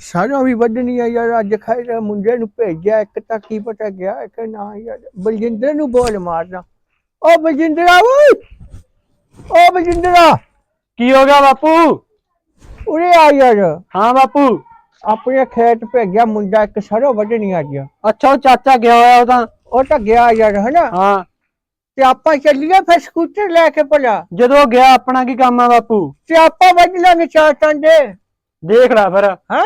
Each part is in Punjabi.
ਸਾਰਾ ਵੀ ਵੱਢਣੀ ਆ ਯਾਰ ਅੱਜ ਖੈਰ ਮੁੰਡੇ ਨੂੰ ਭੇਜਿਆ ਇੱਕ ਤਾਂ ਕੀ ਪਤਾ ਗਿਆ ਕਿ ਨਾ ਯਾਰ। ਬਲਜਿੰਦਰ ਨੂੰ ਬੋਲ ਮਾਰਨਾ ਓ ਬਲਜਿੰਦਰਾ ਓਏ! ਓ ਬਲਜਿੰਦਰਾ ਕੀ ਹੋ ਗਿਆ ਬਾਪੂ? ਉਰੇ ਆ ਯਾਰ। ਹਾਂ ਬਾਪੂ। ਆਪਣੇ ਖੇਤ ਭੇਜਿਆ ਮੁੰਡਾ ਇੱਕ ਸਰੋਂ ਵੱਢਣੀ ਅੱਜ। ਅੱਛਾ ਉਹ ਚਾਚਾ ਗਿਆ ਹੋਇਆ ਉਹ ਤਾਂ। ਉਹ ਤਾਂ ਗਿਆ ਯਾਰ ਹਨਾ? ਹਾਂ। ਤੇ ਆਪਾਂ ਚੱਲੀਏ ਫਿਰ ਸਕੂਟਰ ਲੈ ਕੇ ਭਲਾ। ਜਦੋਂ ਗਿਆ ਆਪਣਾ ਕੀ ਕੰਮ ਆ ਬਾਪੂ? ਤੇ ਆਪਾਂ ਵੱਢ ਲਾਂਗੇ ਚਾਰ ਟਾਂਡੇ। ਦੇਖ ਲੈ ਫਿਰ। ਹਾਂ?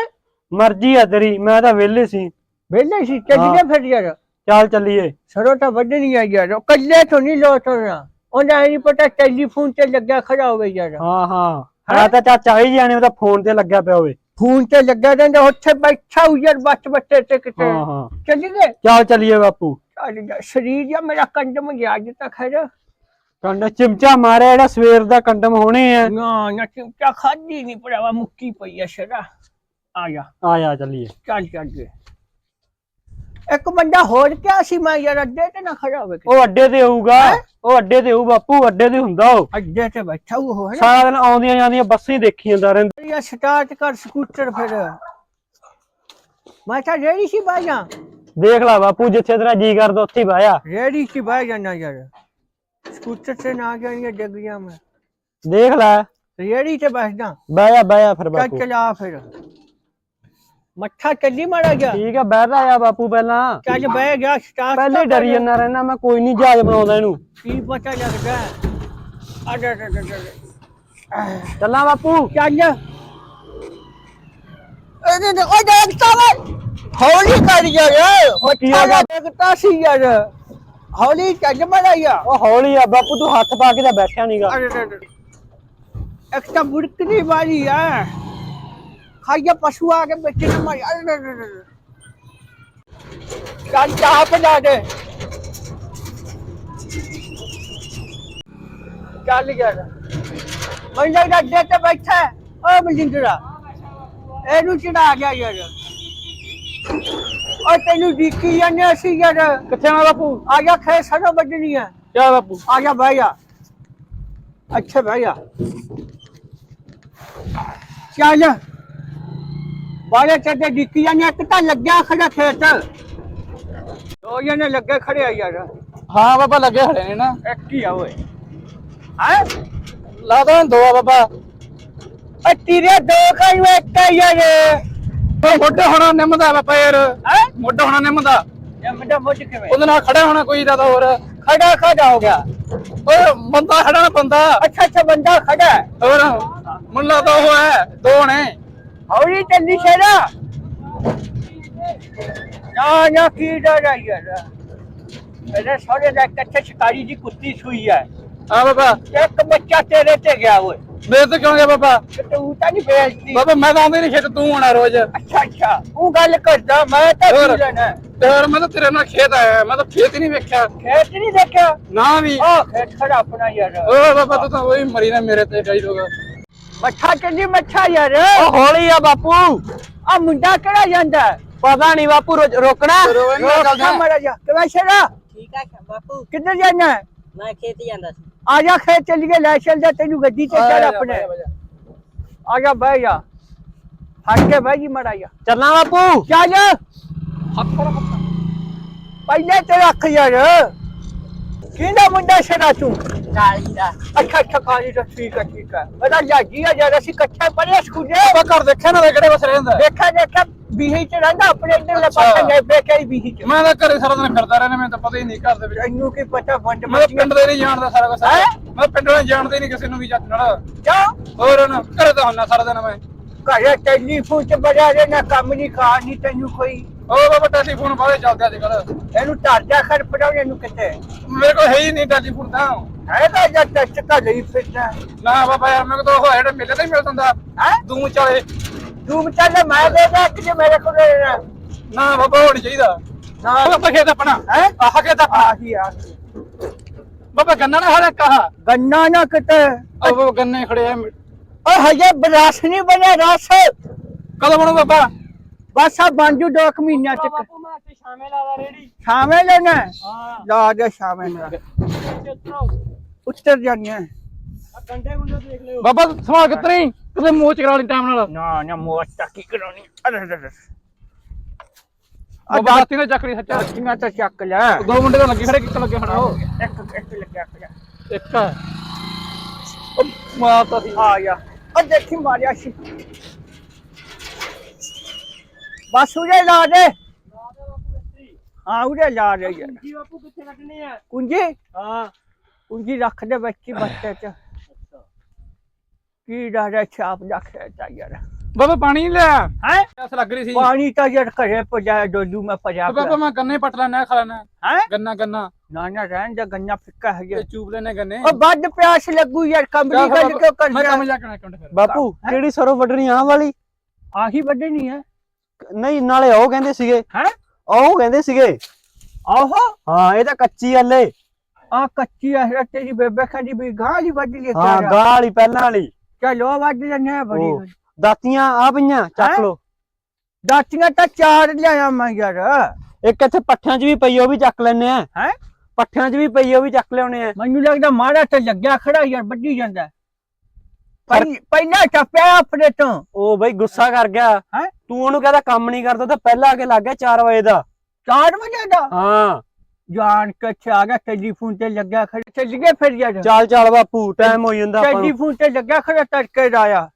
ਮਰਜ਼ੀ ਆ ਤੇਰੀ ਮੈਂ ਤਾਂ ਵਿਹਲੇ ਸੀ। ਵੇਲੇ ਸੀ ਚੱਲੀਏ ਫਿਰ ਯਾਰ ਚੱਲ ਚੱਲੀਏ। ਸਰੋਂ ਤਾਂ ਵੱਢਣੀ ਆ ਯਾਰ ਕੱਲੇ ਤੋਂ ਨਹੀਂ ਲੋਟਣਾ ਉਹਨਾਂ ਨਹੀਂ ਪਤਾ ਟੈਲੀਫੋਨ ਤੇ ਲੱਗਿਆ ਖੜਾ ਹੋਵੇ ਯਾਰ। ਹਾਂ ਹਾਂ। ਹੈ? ਤਾਂ ਚਾਚਾ ਹੀ ਜਾਣੇ ਉਹ ਤਾਂ ਫੋਨ ਤੇ ਲੱਗਿਆ ਪਿਆ ਹੋਵੇ। ਫੋਨ ਤੇ ਲੱਗਾ ਰਹਿੰਦਾ ਉੱਥੇ ਬੈਠਾ ਹੋ ਯਾਰ ਬੱਚ ਬੱਚੇ ਤੇ ਕਿਤੇ। ਹਾਂ ਹਾਂ। ਚੱਲੀਏ? ਚੱਲ ਚੱਲੀਏ ਬਾਪੂ। ਚੱਲ ਜਾ ਸਰੀਰ ਜਾਂ ਮੇਰਾ ਕੰਡਮ ਗਿਆ ਅੱਜ ਤੱਕ ਹੈ ਕੰਡਾ ਚਿਮਚਾ ਮਾਰਿਆ ਜਿਹੜਾ ਸਵੇਰ ਦਾ ਕੰਡਮ ਹੋਣੇ ਆ। ਨਾ ਨਾ ਚਿਮਚਾ ਖਾਦੀ ਨਹੀਂ ਭਰਾਵਾ ਮੁੱਕੀ ਪਈ ਆ ਸ਼ਰਾ। ਆ ਜਾ। ਆ ਜਾ ਚੱਲੀਏ। ਚੱਲ ਚੱਲ ਗਏ ਇੱਕ ਬੰਦਾ ਹੋਰ ਕਿਆ ਸੀ ਮੈਂ ਯਾਰ ਅੱਡੇ ਤੇ ਨਾ ਖੜਾ ਹੋਵੇ ਉਹ ਅੱਡੇ ਤੇ ਹੋਊਗਾ। ਉਹ ਅੱਡੇ ਤੇ ਹੋਊ ਬਾਪੂ ਅੱਡੇ ਤੇ ਹੁੰਦਾ ਉਹ। ਅੱਡੇ ਤੇ ਬੈਠਾ ਉਹ ਹੈ ਨਾ ਸਾਰਾ ਦਿਨ ਆਉਂਦੀਆਂ ਜਾਂਦੀਆਂ ਬੱਸਾਂ ਹੀ ਦੇਖੀ ਜਾਂਦਾ ਰਹਿੰਦਾ। ਯਾ ਸਟਾਰਟ ਕਰ ਸਕੂਟਰ ਫਿਰ। ਮੈਂ ਤਾਂ ਰੇੜੀ ਸੀ ਬਾਈ ਜਾ? ਦੇਖ ਲੈ ਬਾਪੂ ਜਿੱਥੇ ਤੇਰਾ ਜੀ ਕਰਦਾ ਉੱਥੇ ਹੀ ਬਾਇਆ। ਰੇੜੀ ਸੀ ਬਾਈ ਜਾਣਾ ਯਾਰ? ਸਕੂਟਰ ਤੇ ਨਾ ਜਾਣੀਆਂ ਡਿੱਗ ਗਿਆ ਮੈਂ। ਦੇਖ ਲੈ। ਰੇੜੀ ਤੇ ਬੈਠਦਾ ਬਾਇਆ ਬਾਇਆ ਫਿਰ ਚੱਲ ਬਾਪੂ। ਚਲਾ ਫਿਰ। ਮੱਠਾ ਚੱਲੀ ਮਾੜਾ ਗਿਆ ਠੀਕ ਆ ਬਹਿ ਜਾ ਬਾਪੂ ਪਹਿਲਾਂ। ਚੱਲ ਬਹਿ ਗਿਆ ਸਟਾਰਟ ਪਹਿਲੇ ਡਰੀ ਜਾਂਦਾ ਰਹਿਣਾ ਮੈਂ ਕੋਈ ਨਹੀਂ ਜਹਾਜ਼ ਬਣਾਉਂਦਾ ਇਹਨੂੰ। ਕੀ ਪਤਾ ਲੱਗਦਾ ਅੜ ਅੜ ਅੜ ਚੱਲਾਂ ਬਾਪੂ। ਚੱਲ। ਇਹਦੇ ਤੇ ਉਹ ਦੇਖਤਾ ਵੇ ਹੌਲੀ ਕਰ ਯਾਰ ਕੀ ਹੋ ਗਿਆ? ਦੇਖਤਾ ਸੀ ਯਾਰ ਹੌਲੀ ਚੱਲ ਮਾੜਾ ਉਹ ਹੌਲੀ ਆ ਬਾਪੂ ਤੂੰ ਹੱਥ ਪਾ ਕੇ ਤਾਂ ਬੈਠਿਆ ਨਹੀਂਗਾ ਅੜ ਅੜ ਅੜ ਇੱਕ ਤਾਂ ਬੁੜਕਣੀ ਵਾਲੀ ਆ। ਖਾਈਆ ਪਸ਼ੂ ਆ ਕੇ ਬੱਚੇ ਨੂੰ ਮਾਰੀ। ਚੱਲ ਚਾਹ ਬਣਾ ਦੇ। ਚੱਲ ਯਾਰ ਮੈਂ ਲੱਗਦਾ ਅੱਡੇ ਤੇ ਬੈਠਾ। ਓ ਬਲਿੰਦਰਾ ਇਹਨੂੰ ਚੜਾ ਗਿਆ ਯਾਰ। ਓ ਤੈਨੂੰ ਦੀਕੀ ਜਾਂਦੇ ਅਸੀਂ ਯਾਰ। ਕਿੱਥੇ ਆ ਬਾਪੂ? ਆ ਜਾ ਖੇ ਸੜੋ ਵੱਜਣੀ ਆ। ਕਿਆ ਬਾਪੂ? ਆ ਜਾ ਬਹਿ ਜਾ। ਅੱਛਾ ਬਹਿ ਜਾ। ਚੱਲ। ਬਾਲੇ ਚੱਡੇ ਡਿੱਕੀਆਂ ਨੇ ਇੱਕ ਤਾਂ ਲੱਗਿਆ ਖੜਾ ਖੇਤ। ਦੋ ਜਣੇ ਲੱਗੇ ਖੜੇ ਆ ਯਾਰ। ਹਾਂ ਬਾਬਾ ਲੱਗੇ ਖੜੇ ਨੇ ਨਾ। ਇੱਕ ਹੀ ਆ ਓਏ। ਹੈ? ਲਾ ਦੋ ਦੋ ਆ ਬਾਬਾ। ਆ ਤੀਰੇ ਦੋ ਕਾਈ ਵੇ ਇੱਕ ਆ ਯਾਰ। ਮੋਢੇ ਹੋਣਾ ਨਿੰਮਦਾ ਬਾਬਾ ਯਾਰ। ਹੈ? ਮੋਢਾ ਹੋਣਾ ਨਿੰਮਦਾ ਇਹ ਮੁੰਡਾ ਮੁੱਝ ਕਿਵੇਂ? ਉਹਦੇ ਨਾਲ ਖੜਾ ਹੋਣਾ ਕੋਈ ਦਾ ਹੋਰ। ਖੜਾ ਖੜਾ ਹੋ ਗਿਆ। ਓਏ ਬੰਦਾ ਖੜਾ ਨਾ ਬੰਦਾ। ਅੱਛਾ ਅੱਛਾ ਬੰਦਾ ਖੜਾ। ਹੋਰ ਮੁੰਡਾ ਤਾਂ ਉਹ ਹੈ ਦੋ ਨੇ। ਹੌਲੀ ਚੱਲੀ ਸ਼ੇਰਾ ਨਾ ਨਾ ਕੀ ਡਰ ਆ ਯਾਰ। ਮੇਰੇ ਸਾਰੇ ਦਾ ਕੱਚੇ ਸ਼ਿਕਾਰੀ ਦੀ ਕੁੱਤੀ ਸੂਈ ਹੈ। ਆ ਬਾਬਾ। ਇੱਕ ਬੱਚਾ ਤੇਰੇ ਤੇ ਗਿਆ ਓਏ। ਮੇਰੇ ਤੇ ਕਿਉਂ ਗਿਆ ਬਾਬਾ? ਤੇ ਤੂੰ ਨਹੀਂ ਵੇਚਦੀ ਬਾਬਾ ਮੈਂ ਤਾਂ ਆਉਂਦੀ ਨਹੀਂ ਖੇਤ ਤੂੰ ਆਉਣਾ ਰੋਜ਼। ਅੱਛਾ ਅੱਛਾ ਉਹ ਗੱਲ ਕਰਦਾ ਮੈਂ ਤਾਂ? ਕੀ ਲੈਣਾ ਤੇ ਹੋਰ ਮੈਂ ਤਾਂ ਤੇਰੇ ਨਾਲ ਖੇਤ ਆਇਆ ਮੈਂ ਤਾਂ ਖੇਤ ਨਹੀਂ ਵੇਖਿਆ। ਖੇਤ ਨਹੀਂ ਦੇਖਿਆ? ਨਾ ਵੀ। ਆ ਖੇਤ ਖੜਾ ਆਪਣਾ ਯਾਰ। ਓਏ ਬਾਬਾ ਤੂੰ ਤਾਂ ਉਹੀ ਮਰੀ ਨਾ ਮੇਰੇ ਤੇ ਗਈ ਹੋਗਾ ਮੱਠਾ ਚੱਲੀ ਮੱਠਾ ਯਾਰ। ਉਹ ਹੌਲੀ ਆ ਬਾਪੂ। ਆ ਮੁੰਡਾ ਕਿਹੜਾ ਜਾਂਦਾ? ਪਤਾ ਨਹੀਂ ਬਾਪੂ ਰੋ- ਰੋਕਣਾ? ਰੋਕਾ ਮਰਾ ਜਾ ਕਿਵੇਂ ਸ਼ੇਰਾ ਠੀਕ ਆ ਬਾਪੂ। ਕਿੱਧਰ ਜਾਣਾ? ਹੈ? ਮੈਂ ਖੇਤ ਜਾਂਦਾ ਸੀ। ਆ ਜਾ ਖੇਤ ਚੱਲੀਏ ਲੈ ਚੱਲ ਜਾ ਤੈਨੂੰ ਗੱਡੀ ਤੇ ਚੱਲ ਆਪਣੇ। ਆ ਜਾ ਬਹਿ ਜਾ। ਹਟ ਕੇ ਬਹਿ ਜੀ ਮੜਾ ਜਾ ਚੱਲਾਂ ਬਾਪੂ। ਚੱਲ। ਪਹਿਲੇ ਤੇ ਰੱਖ ਯਾਰ। ਕਿਹਦਾ ਮੁੰਡਾ ਸ਼ਰਾ ਤੂੰ? ਕਾਲੀ ਦਾ। ਅੱਛਾ ਅੱਛਾ ਕਾਲੀ ਦਾ ਠੀਕ ਹੈ ਠੀਕ ਹੈ। ਬੜਾ ਜਾਗੀ ਆ ਯਾਰ ਅਸੀਂ ਇਕੱਠੇ ਪੜ੍ਹੇ ਸਕੂਲੇ। ਆਪਾਂ ਘਰ ਦੇਖਿਆ ਨਾ ਕਿਹੜੇ ਬਸ ਰਹਿੰਦਾ? ਦੇਖਾ ਦੇਖਾ ਬੀਹੀ ਚ ਰਹਿੰਦਾ ਆਪਣੇ ਇੱਧਰ ਲੈ ਅੱਛਾ। ਪਾਸੇ ਨੇ ਬੇਕੇ ਹੀ ਬੀਹੀ ਚ। ਮੈਂ ਤਾਂ ਘਰੇ ਸਾਰਾ ਦਿਨ ਫਿਰਦਾ ਰਹਿਣਾ ਮੈਨੂੰ ਤਾਂ ਪਤਾ ਹੀ ਨਹੀਂ ਘਰ ਦੇ ਵਿੱਚ। ਤੈਨੂੰ ਕੀ ਪਤਾ ਵੰਡ ਮੈਂ ਤਾਂ ਪਿੰਡ ਦੇ ਨਹੀਂ ਜਾਣਦਾ ਸਾਰਾ ਕੁਝ ਹੈਂ? ਮੈਂ ਪਿੰਡ ਦੇ ਜਾਣਦੇ ਨਹੀਂ ਕਿਸੇ ਨੂੰ ਵੀ ਜੱਟ ਨਾਲ। ਜਾ ਹੋਰ ਨਾ ਘਰੇ ਤਾਂ ਹੁੰਨਾ ਸਾਰਾ ਦਿਨ ਮੈਂ। ਘਰੇ ਟੈਲੀਫੋਨ ਚ ਬੜਿਆ ਰਹੇ ਨਾ ਕੰਮ ਨਹੀਂ ਖਾ ਨਹੀਂ ਤੈਨੂੰ ਕੋਈ। ਉਹ ਬਾਬਾ ਟੈਲੀਫੋਨ ਬਾਰੇ ਚੱਲਦੇ ਅੱਜ ਕੱਲ ਇਹਨੂੰ ਧਰ ਜਾ ਖੜ ਪੜਾਉਣੇ ਇਹਨੂੰ ਕਿਤੇ ਮੇਰੇ ਕੋਲ ਹੈ ਹੀ ਨਹੀਂ ਟੈਲੀਫੋਨ ਤਾਂ। ਹੈਗਾ ਜਾਂ ਟੱਚ ਕਾ ਲਈ ਫਿਰਦਾ। ਨਾ ਬਾਬਾ ਯਾਰ ਮੇਰੇ ਕੋਲ ਉਹ ਜਿਹੜੇ ਮੇਲੇ ਤੇ ਹੀ ਮਿਲ ਜਾਂਦਾ ਹੈ? ਦੂੰ ਚਾਲੇ ਤੂੰ ਚੱਲ ਮੈਂ ਦੇ ਦੇ ਕਿ ਜੇ ਮੇਰੇ ਕੋਲ ਰਹਿਣਾ? ਨਾ ਬਾਬਾ ਹੋਣੀ ਚਾਹੀਦਾ। ਨਾ। ਬਾਬਾ ਖੇਤ ਆਪਣਾ। ਹੈ? ਆਹ ਖੇਤ ਆਹੀ ਆ ਬਾਬਾ ਗੰਨਾ ਨਾ ਹਲੇ ਕਹਾ ਗੰਨਾ ਨਾ ਕਿਤੇ। ਉਹ ਗੰਨੇ ਖੜੇ ਆ। ਓ ਹਜੇ ਬਰਾਸ ਨਹੀਂ ਬਣਿਆ ਰਸ। ਕਦੋਂ ਬਣੂ ਬਾਬਾ? ਬਸ ਆ ਬਾਂਜੂ ਦੋ ਕੁ ਮਹੀਨਿਆਂ ਤੱਕ। ਬਾਪੂ ਮੈਂ ਤੇ ਸ਼ਾਮੇ ਰੇੜੀ। ਸ਼ਾਮੇ ਲੈਣਾ? ਹਾਂ। ਲਾ ਦੇ ਸ਼ਾਮੇ ਨਾਲ। ਉੱਤਰ। ਜਾਣੀਆਂ। ਕੰਡੇ ਗੁੰਡੇ ਦੇਖ ਲਿਓ। ਬਾਬਾ ਸਵਾਲ ਕਿਤਨੀ ਕਿਤੇ ਮੋਚ ਕਰਾ ਲਈ ਟਾਈਮ ਨਾਲ। ਨਾ ਨਾ ਮੋਸਤਾ ਕੀ ਕਰਾਉਣੀ ਅਰੇ ਅਰੇ ਅਰੇ। ਬਾਬਾ ਨੇ ਚੱਕਰੀ ਸੱਚਾ। ਤਾਂ ਚੱਕ ਲੈ। ਦੋ ਮੁੰਡੇ ਤਾਂ ਲੱਗੇ ਖੜੇ ਕਿੱਥੇ ਲੱਗੇ ਖੜਾ ਉਹ ਇੱਕ ਇੱਕ ਲੱਗਿਆ ਪਿਆ ਇੱਕ ਹੈ। ਉਹ ਮਾਤਾ ਸੀ। ਆ ਗਿਆ ਆ ਦੇਖੀ ਮਾਰਿਆ ਸੀ। ਬਸ ਉਰੇ ਲਾ ਦੇ। ਹਾਂ। ਉਰੇ ਲਾ ਦੇ ਯਾਰ। ਜੀ ਬਾਪੂ ਕਿੱਥੇ ਕੱਢਣੀ ਆ? ਕੁੰਜੀ? ਹਾਂ। ਕੁੰਜੀ ਰੱਖ ਦੇ ਬੱਚੀ ਬੱਚੇ ਚ। ਕੀ ਡਾੜਾ ਛਾਪ ਰੱਖ ਰਿਹਾ ਯਾਰ। ਬਾਬਾ ਪਾਣੀ ਨਹੀਂ ਲਿਆ? ਹੈ? ਐਸ ਲੱਗ ਰਹੀ ਸੀ। ਪਾਣੀ ਤਾਂ ਯਾਰ ਘਰੇ ਪਜਾਇਆ ਡੋਲੂ ਮੈਂ ਪਜਾ ਤੇ ਬਾਬਾ ਮੈਂ ਗੰਨੇ ਪਟ ਲੈਣਾ ਖਾ ਲੈਣਾ ਹੈ? ਗੰਨਾ ਗੰਨਾ। ਨਾ ਨਾ ਰਹਿਣ ਦਾ ਗੰਨਾ ਫਿੱਕਾ ਹੈ ਤੇ ਚੂਬ ਲੈਣੇ ਗੰਨੇ। ਉਹ ਵੱਧ ਪਿਆਸ ਲੱਗੂ ਯਾਰ ਕਮਰੀ ਗੱਲ ਕਿਉਂ ਕਰ ਮੈਂ ਕੰਮ ਜਾ ਕੇ ਬਾਪੂ ਕਿਹੜੀ ਸਰੋਂ ਵੱਢਣੀ ਆ ਵਾਲੀ? ਆਹੀ ਨਹੀਂ ਹੈ। ਨਹੀਂ ਨਾਲੇ ਉਹ ਕਹਿੰਦੇ ਸੀਗੇ। ਹੈਂ? ਉਹ ਕਹਿੰਦੇ ਸੀਗੇ। ਆਹੋ। ਹਾਂ ਇਹ ਤਾਂ ਕੱਚੀ ਹਲੇ ਆ ਕੱਚੀ ਹੈ ਤੇਰੀ ਬੇਬੇ ਖਾਦੀ ਵੀ ਗਾਂ ਦੀ ਵੱਢ ਲਈ ਹਾਂ ਗਾਹ ਵਾਲੀ ਪਹਿਲਾਂ ਵਾਲੀ। ਚਲੋ ਵੱਢ ਲੈਣੇ ਬੜੀ। ਦਾਤੀਆਂ ਆ ਪਈਆਂ ਚੱਕ? ਲੋ ਦਾਤੀਆਂ ਤਾਂ ਚਾਰ ਲਿਆਇਆ ਮੈਂ ਯਾਰ। ਇੱਕ ਇੱਥੇ ਪੱਠਿਆਂ 'ਚ ਵੀ ਪਈ ਉਹ ਵੀ ਚੱਕ ਲੈਨੇ ਆ। ਹੈਂ? ਪੱਠਿਆਂ 'ਚ ਵੀ ਪਈ ਉਹ ਵੀ ਚੱਕ ਲਿਆਉਣੇ ਆ। ਮੈਨੂੰ ਲੱਗਦਾ ਮਾੜਾ ਤੇ ਲੱਗਿਆ ਖੜਾ ਯਾਰ ਵੱਢੀ ਜਾਂਦਾ। ਪਹਿ- ਪਹਿਲਾਂ ਟੱਪਿਆ ਆਪਣੇ ਤੋਂ। ਉਹ ਬਈ ਗੁੱਸਾ ਕਰ ਗਿਆ। ਹੈਂ? ਤੂੰ ਉਹਨੂੰ ਕਹਿੰਦਾ ਕੰਮ ਨਹੀਂ ਕਰਦਾ ਤਾਂ ਪਹਿਲਾਂ ਆ ਕੇ ਲੱਗ ਗਿਆ 4 ਵਜੇ ਦਾ। 4 ਵਜੇ ਦਾ? ਹਾਂ। ਜਾਣ ਕੇ ਆ ਗਿਆ ਟੈਲੀਫੋਨ ਤੇ ਲੱਗਿਆ ਖੜਾ ਚੱਲ ਗਏ ਫਿਰ ਯਾਰ। ਚੱਲ ਚੱਲ ਬਾਪੂ ਟਾਈਮ ਹੋ ਜਾਂਦਾ ਆਪਾਂ ਨੂੰ। ਟੈਲੀਫੋਨ ਤੇ ਲੱਗਿਆ ਖੜਾ ਤੜਕੇ ਦਾ ਆਇਆ।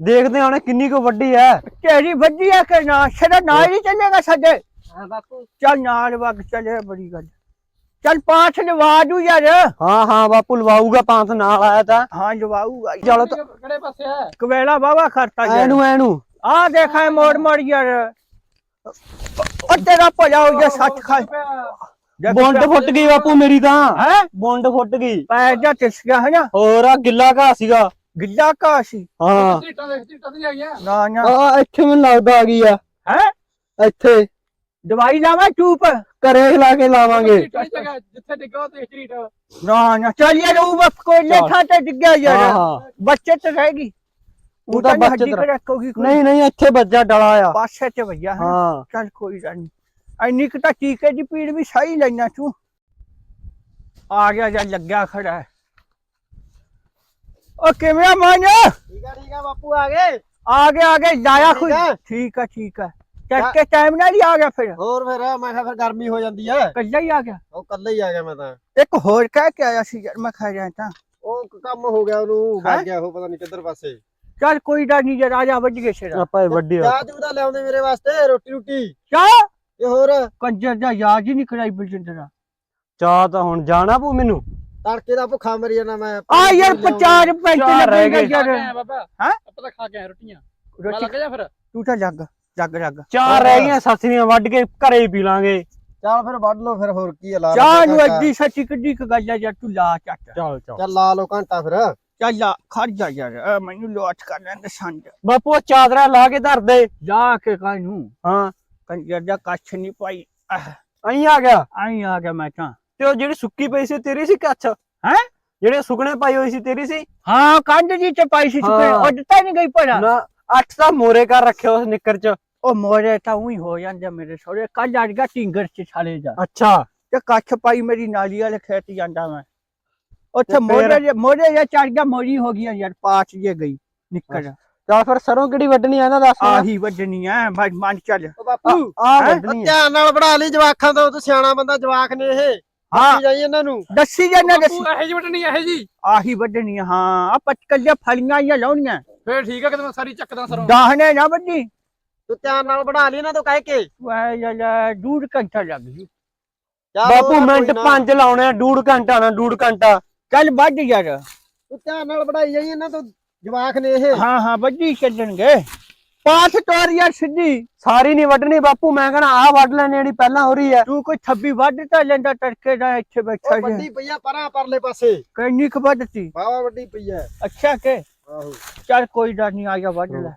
ਦੇਖਦੇ ਹਾਂ ਉਹਨੇ ਕਿੰਨੀ ਕੁ ਵੱਡੀ ਹੈ। ਤੇਰੀ ਵੱਡੀ ਆ ਕਿ ਨਾ? ਸ਼ਰਾ ਨਾਲ ਹੀ ਚੱਲੇਗਾ ਸਾਡੇ। ਹਾਂ ਬਾਪੂ। ਚੱਲ ਨਾਲ ਵਗ ਚੱਲੇ ਬੜੀ ਗੱਲ। ਚੱਲ ਪਾਠ ਲਵਾ ਦੂ ਯਾਰ। ਹਾਂ ਹਾਂ ਬਾਪੂ ਲਵਾਊਗਾ ਪੰਥ ਨਾਲ ਆਇਆ ਤਾਂ। ਹਾਂ ਲਵਾਊਗਾ। ਚਲੋ ਕਿਹੜੇ ਪਾਸੇ ਆ ਕਵੇਲਾ ਬਾਬਾ ਖਰਤਾ ਐਨੂੰ ਐਨੂੰ। ਆ ਦੇਖਾਂ ਮੋੜ ਮੋੜ ਯਾਰ। ਉਹ ਤੇਰਾ ਭਜਾ ਹੋ ਗਿਆ ਸੱਚ ਖਾ ਬੁੰਡ ਫੁੱਟ ਗਈ ਬਾਪੂ ਮੇਰੀ ਤਾਂ। ਹੈ? ਬੁੰਡ ਫੁੱਟ ਗਈ। ਪੈਰ ਜਾ ਤਿਸ ਗਿਆ ਹੈ ਨਾ। ਹੋਰ ਆ ਗਿੱਲਾ ਘਾਹ ਸੀਗਾ। ਗਿੱਲਾ ਕਾ ਸੀ। ਹਾਂ। ਸੀਟਾਂ ਦੇਖ ਸੀਟਾਂ ਤੇ ਆਈਆਂ ਨਾ ਨਾ। ਆ ਇੱਥੇ ਮੈਨੂੰ ਲੱਗਦਾ ਆ ਗਈ ਆ। ਹੈ? ਇੱਥੇ। ਦਵਾਈ ਲਾਵਾਂ ਚੂਪ? ਘਰੇ ਲਾ ਕੇ ਲਾਵਾਂਗੇ। ਜਿੱਥੇ ਡਿੱਗਾ ਤੇ ਸਟਰੀਟ ਨਾ ਨਾ। ਚੱਲ ਯਾਰ ਉਹ ਬਸ ਕੋਈ। ਥਾਂ ਤੇ ਡਿੱਗਿਆ ਯਾਰ। ਬੱਚੇ ਤੇ ਰਹੇਗੀ ਉਹ ਉਹ ਤਾਂ ਬੱਚਤ ਰੱਖੋਗੀ ਨਹੀਂ ਨਹੀਂ ਇੱਥੇ ਵੱਜਾ ਡਲਾ ਆ। ਪਾਸੇ ਤੇ ਭਈਆ ਹੈ? ਚੱਲ ਕੋਈ ਗੱਲ ਨਹੀਂ ਐਨੀ ਕੁ ਤਾਂ ਟੀਕੇ ਦੀ ਪੀੜ ਵੀ ਸਹੀ ਲੈਣਾ ਤੂੰ। ਆ ਗਿਆ ਜਾਂ ਲੱਗਿਆ ਖੜਾ। ਹੈ ਉਹ ਕਿਵੇਂ ਆ ਮਾਨ ਠੀਕ ਆ ਠੀਕ ਆ ਬਾਪੂ ਆ ਗਏ? ਆ ਗਿਆ ਆ ਗਿਆ ਜਾਇਆ ਹੈ। ਠੀਕ ਆ ਠੀਕ ਆ। ਚੱਲ ਕੇ ਟਾਈਮ ਨਾਲ ਹੀ ਆ ਗਿਆ ਫਿਰ। ਹੋਰ ਫਿਰ ਮੈਂ ਕਿਹਾ ਫਿਰ ਗਰਮੀ ਹੋ ਜਾਂਦੀ ਹੈ ਕੱਲਾ ਹੀ ਆ ਗਿਆ। ਉਹ ਕੱਲੇ ਹੀ ਆ ਗਿਆ ਮੈਂ ਤਾਂ। ਇੱਕ ਹੋਰ ਕਹਿ ਕੇ ਆਇਆ ਸੀ ਯਾਰ ਮੈਂ ਖਾ ਰਿਹਾ ਤਾਂ। ਉਹ ਕੰਮ ਹੋ ਗਿਆ ਉਹਨੂੰ? ਵੱਜ ਗਿਆ ਉਹ ਪਤਾ ਨਹੀਂ ਕਿੱਧਰ ਪਾਸੇ। ਚੱਲ ਕੋਈ ਗੱਲ ਨਹੀਂ ਜਰਾ ਜਾ ਵੱਜ ਗਏ ਸਿਰ। ਆਪਾਂ ਵੱਡੀ ਚਾਹ ਚੂਹ ਦਾ ਲਿਆਉਂਦੇ ਮੇਰੇ ਵਾਸਤੇ ਰੋਟੀ ਰੋਟੀ। ਚਾ ਤੇ ਹੋਰ? ਕੰਜਰ ਦਾ ਯਾਦ ਹੀ ਨਹੀਂ ਕਰਾਈ ਬਲਜਿੰਦਰਾ ਚਾਹ ਤਾਂ ਹੁਣ ਜਾਣਾ ਪਊ ਮੈਨੂੰ। ਤੜਕੇ ਦਾ ਭੁੱਖਾ ਮਰੀ ਜਾਣਾ ਮੈਂ। ਆ ਯਾਰ 50 ਪੈਂਟ ਚਾਰ ਰਹਿ ਗਏ। ਯਾਰ। ਬਾਬਾ। ਹੈਂ? ਆਪਾਂ ਤਾਂ ਖਾ ਕੇ ਆਏ ਰੋਟੀਆਂ। ਮੈਂ ਰੋਟੀ ਲੱਗ ਜਾ ਫਿਰ? ਤੂੰ ਤਾਂ ਲੱਗ ਲੱਗ ਲੱਗ ਚਾਰ ਰਹਿ ਗਈਆਂ ਸੱਸੀਆਂ ਵੱਢ ਕੇ ਘਰੇ ਹੀ ਪੀ ਲਾਂਗੇ। ਚਾਹ ਫਿਰ ਵੱਢ ਲਓ ਫਿਰ ਹੋਰ ਕੀ ਲਾ ਚਾਹ ਨੂੰ ਐਡੀ ਸੱਚੀ ਕਿੱਡੀ ਕੁ ਗੱਲ ਆ ਯਾਰ ਤੂੰ ਲਾ ਚੱਟ ਚੱਲ ਚੱਲ। ਚੱਲ ਲਾ ਲਓ ਘੰਟਾ ਫਿਰ। ਚੱਲ ਲਾ ਖੜ ਜਾ ਯਾਰ ਅਹ ਮੈਨੂੰ ਲੋਟ ਕਰ ਲੈਂਦੇ ਸੰਜ ਬਾਪੂ ਉਹ ਚਾਦਰਾ ਲਾ ਕੇ ਧਰ ਦੇ। ਜਾ ਕੇ ਕਾਹਨੂੰ? ਹਾਂ ਕੰਜਰ ਦਾ ਕੱਛ ਨਹੀਂ ਪਾਈ। ਅਹੀਂ ਆ ਗਿਆ। ਆਈ ਆ ਗਿਆ ਮੈਂ ਤਾਂ। ਤੇ ਉਹ ਜਿਹੜੀ ਸੁੱਕੀ ਪਈ ਸੀ ਤੇਰੀ ਸੀ ਕੱਛ? ਹੈਂ? ਜਿਹੜੇ ਸੁਕਣੇ ਪਾਈ ਹੋਈ ਸੀ ਤੇਰੀ ਸੀ? ਹਾਂ ਕੰਧ ਜੀ ਤੇ ਪਾਈ ਸੀ ਹਾਂ। ਉਹ ਦਿੱਤਾ ਨਹੀਂ ਗਈ ਪੜਾ ਨਾ ਅੱਠ ਤਾਂ ਮੋਰੇ ਕਰ ਰੱਖਿਆ ਉਸ ਨਿੱਕਰ ਚ। ਉਹ ਮੋਰੇ ਤਾਂ ਉਹੀ ਹੋ ਜਾਂਦੇ ਮੇਰੇ ਸੋਰੇ ਕੱਲ ਅੜ ਗਿਆ ਟਿੰਗਰ ਚ ਛਾਲੇ ਜਾ। ਅੱਛਾ। ਤੇ ਕੱਛ ਪਾਈ ਮੇਰੀ ਨਾਲੀ ਵਾਲੇ ਖੇਤ ਜਾਂਦਾ ਮੈਂ। ਉੱਥੇ ਮੋਰੇ? ਜੇ ਮੋਰੇ ਜੇ ਚੜ ਗਿਆ ਮੋਰੀ ਹੋ ਗਈ ਯਾਰ ਪਾਚ ਜੇ ਗਈ ਨਿਕਲ ਚੱਲ ਫਿਰ ਸਰੋਂ ਕਿਹੜੀ ਵੱਢਣੀ ਆ ਨਾ ਦੱਸ ਆਹੀ ਵੱਜਣੀ ਐ ਭਾਈ ਮਨ ਚੱਲ। ਬਾਪੂ ਆ? ਵੱਢਣੀ ਆ। ਧਿਆਨ ਨਾਲ ਪੜਾ ਲਈ ਜਵਾਖਾਂ ਤੋਂ ਤੂੰ ਸਿਆਣਾ ਬੰਦਾ ਜਵਾਕ ਨੇ ਇਹ। ਹਾਂ। ਜਾਈ ਇਹਨਾਂ ਨੂੰ। ਦੱਸੀ ਜਾਂਦਾ ਦੱਸੀ। ਇਹੋ ਜਿਹੀ ਵਟਣੀ ਇਹੋ ਜੀ ਆਹੀ ਵੱਢਣੀ ਆ, ਹਾਂ। ਆ ਪਟਕੱਲੇ ਫਲੀਆਂ ਹੀ ਲਾਉਣੀਆਂ। ਫੇਰ ਠੀਕ ਆ ਕਿ ਮੈਂ ਸਾਰੀ ਚੱਕਦਾ ਸਰੋਂ। ਦਾਹਣੇ ਨਾ ਵੱਢੀ। ਤੂੰ ਧਿਆਨ ਨਾਲ ਪੜਾ ਲਈ ਇਹਨਾਂ ਤੋਂ ਕਹਿ ਕੇ। ਵਾਹ ਯਾਰ ਦੂਰ ਘੰਟਾ ਲੱਗ ਜੂ ਬਾਪੂ ਮਿੰਟ। ਪੰਜ ਲਾਉਣੇ ਆ ਡੂੜ ਘੰਟਾ ਨਾ ਡੂੜ ਘੰਟਾ। ਚੱਲ ਵੱਢ ਯਾਰ। ਤੂੰ ਧਿਆਨ ਨਾਲ ਪੜਾਈ ਜਾਈ ਇਹਨਾਂ ਤੋਂ ਜਵਾਕ ਨੇ ਇਹ। ਹਾਂ ਹਾਂ ਵੱਢੀ ਚੱਲਣਗੇ ਪਾਠ ਤੋਰ ਯਾਰ ਸਿੱਧੀ। ਸਾਰੀ ਨਹੀਂ ਵੱਢਣੀ ਬਾਪੂ ਮੈਂ ਕਹਣਾ ਆ ਵੱਢ ਲੈਣੀ ਜਿਹੜੀ ਪਹਿਲਾਂ ਹੋ ਰਹੀ ਹੈ। ਤੂੰ ਕੋਈ ਥੱਬੀ ਵੱਢ ਤਾਂ ਲੈਂਦਾ ਤੜਕੇ ਦਾ ਇੱਥੇ ਬੈਠਾ ਜੀ ਵੱਡੀ ਪਈ ਆ ਪਰਾਂ ਪਰਲੇ ਪਾਸੇ। ਕਿੰਨੀ ਕੁ ਵੱਢਤੀ? ਵਾਵਾ ਵੱਡੀ ਪਈ ਆ ਅੱਛਾ ਕੇ? ਆਹੋ। ਚੱਲ ਕੋਈ ਡਰ ਨਹੀਂ ਆ ਗਿਆ ਵੱਢ ਲੈ।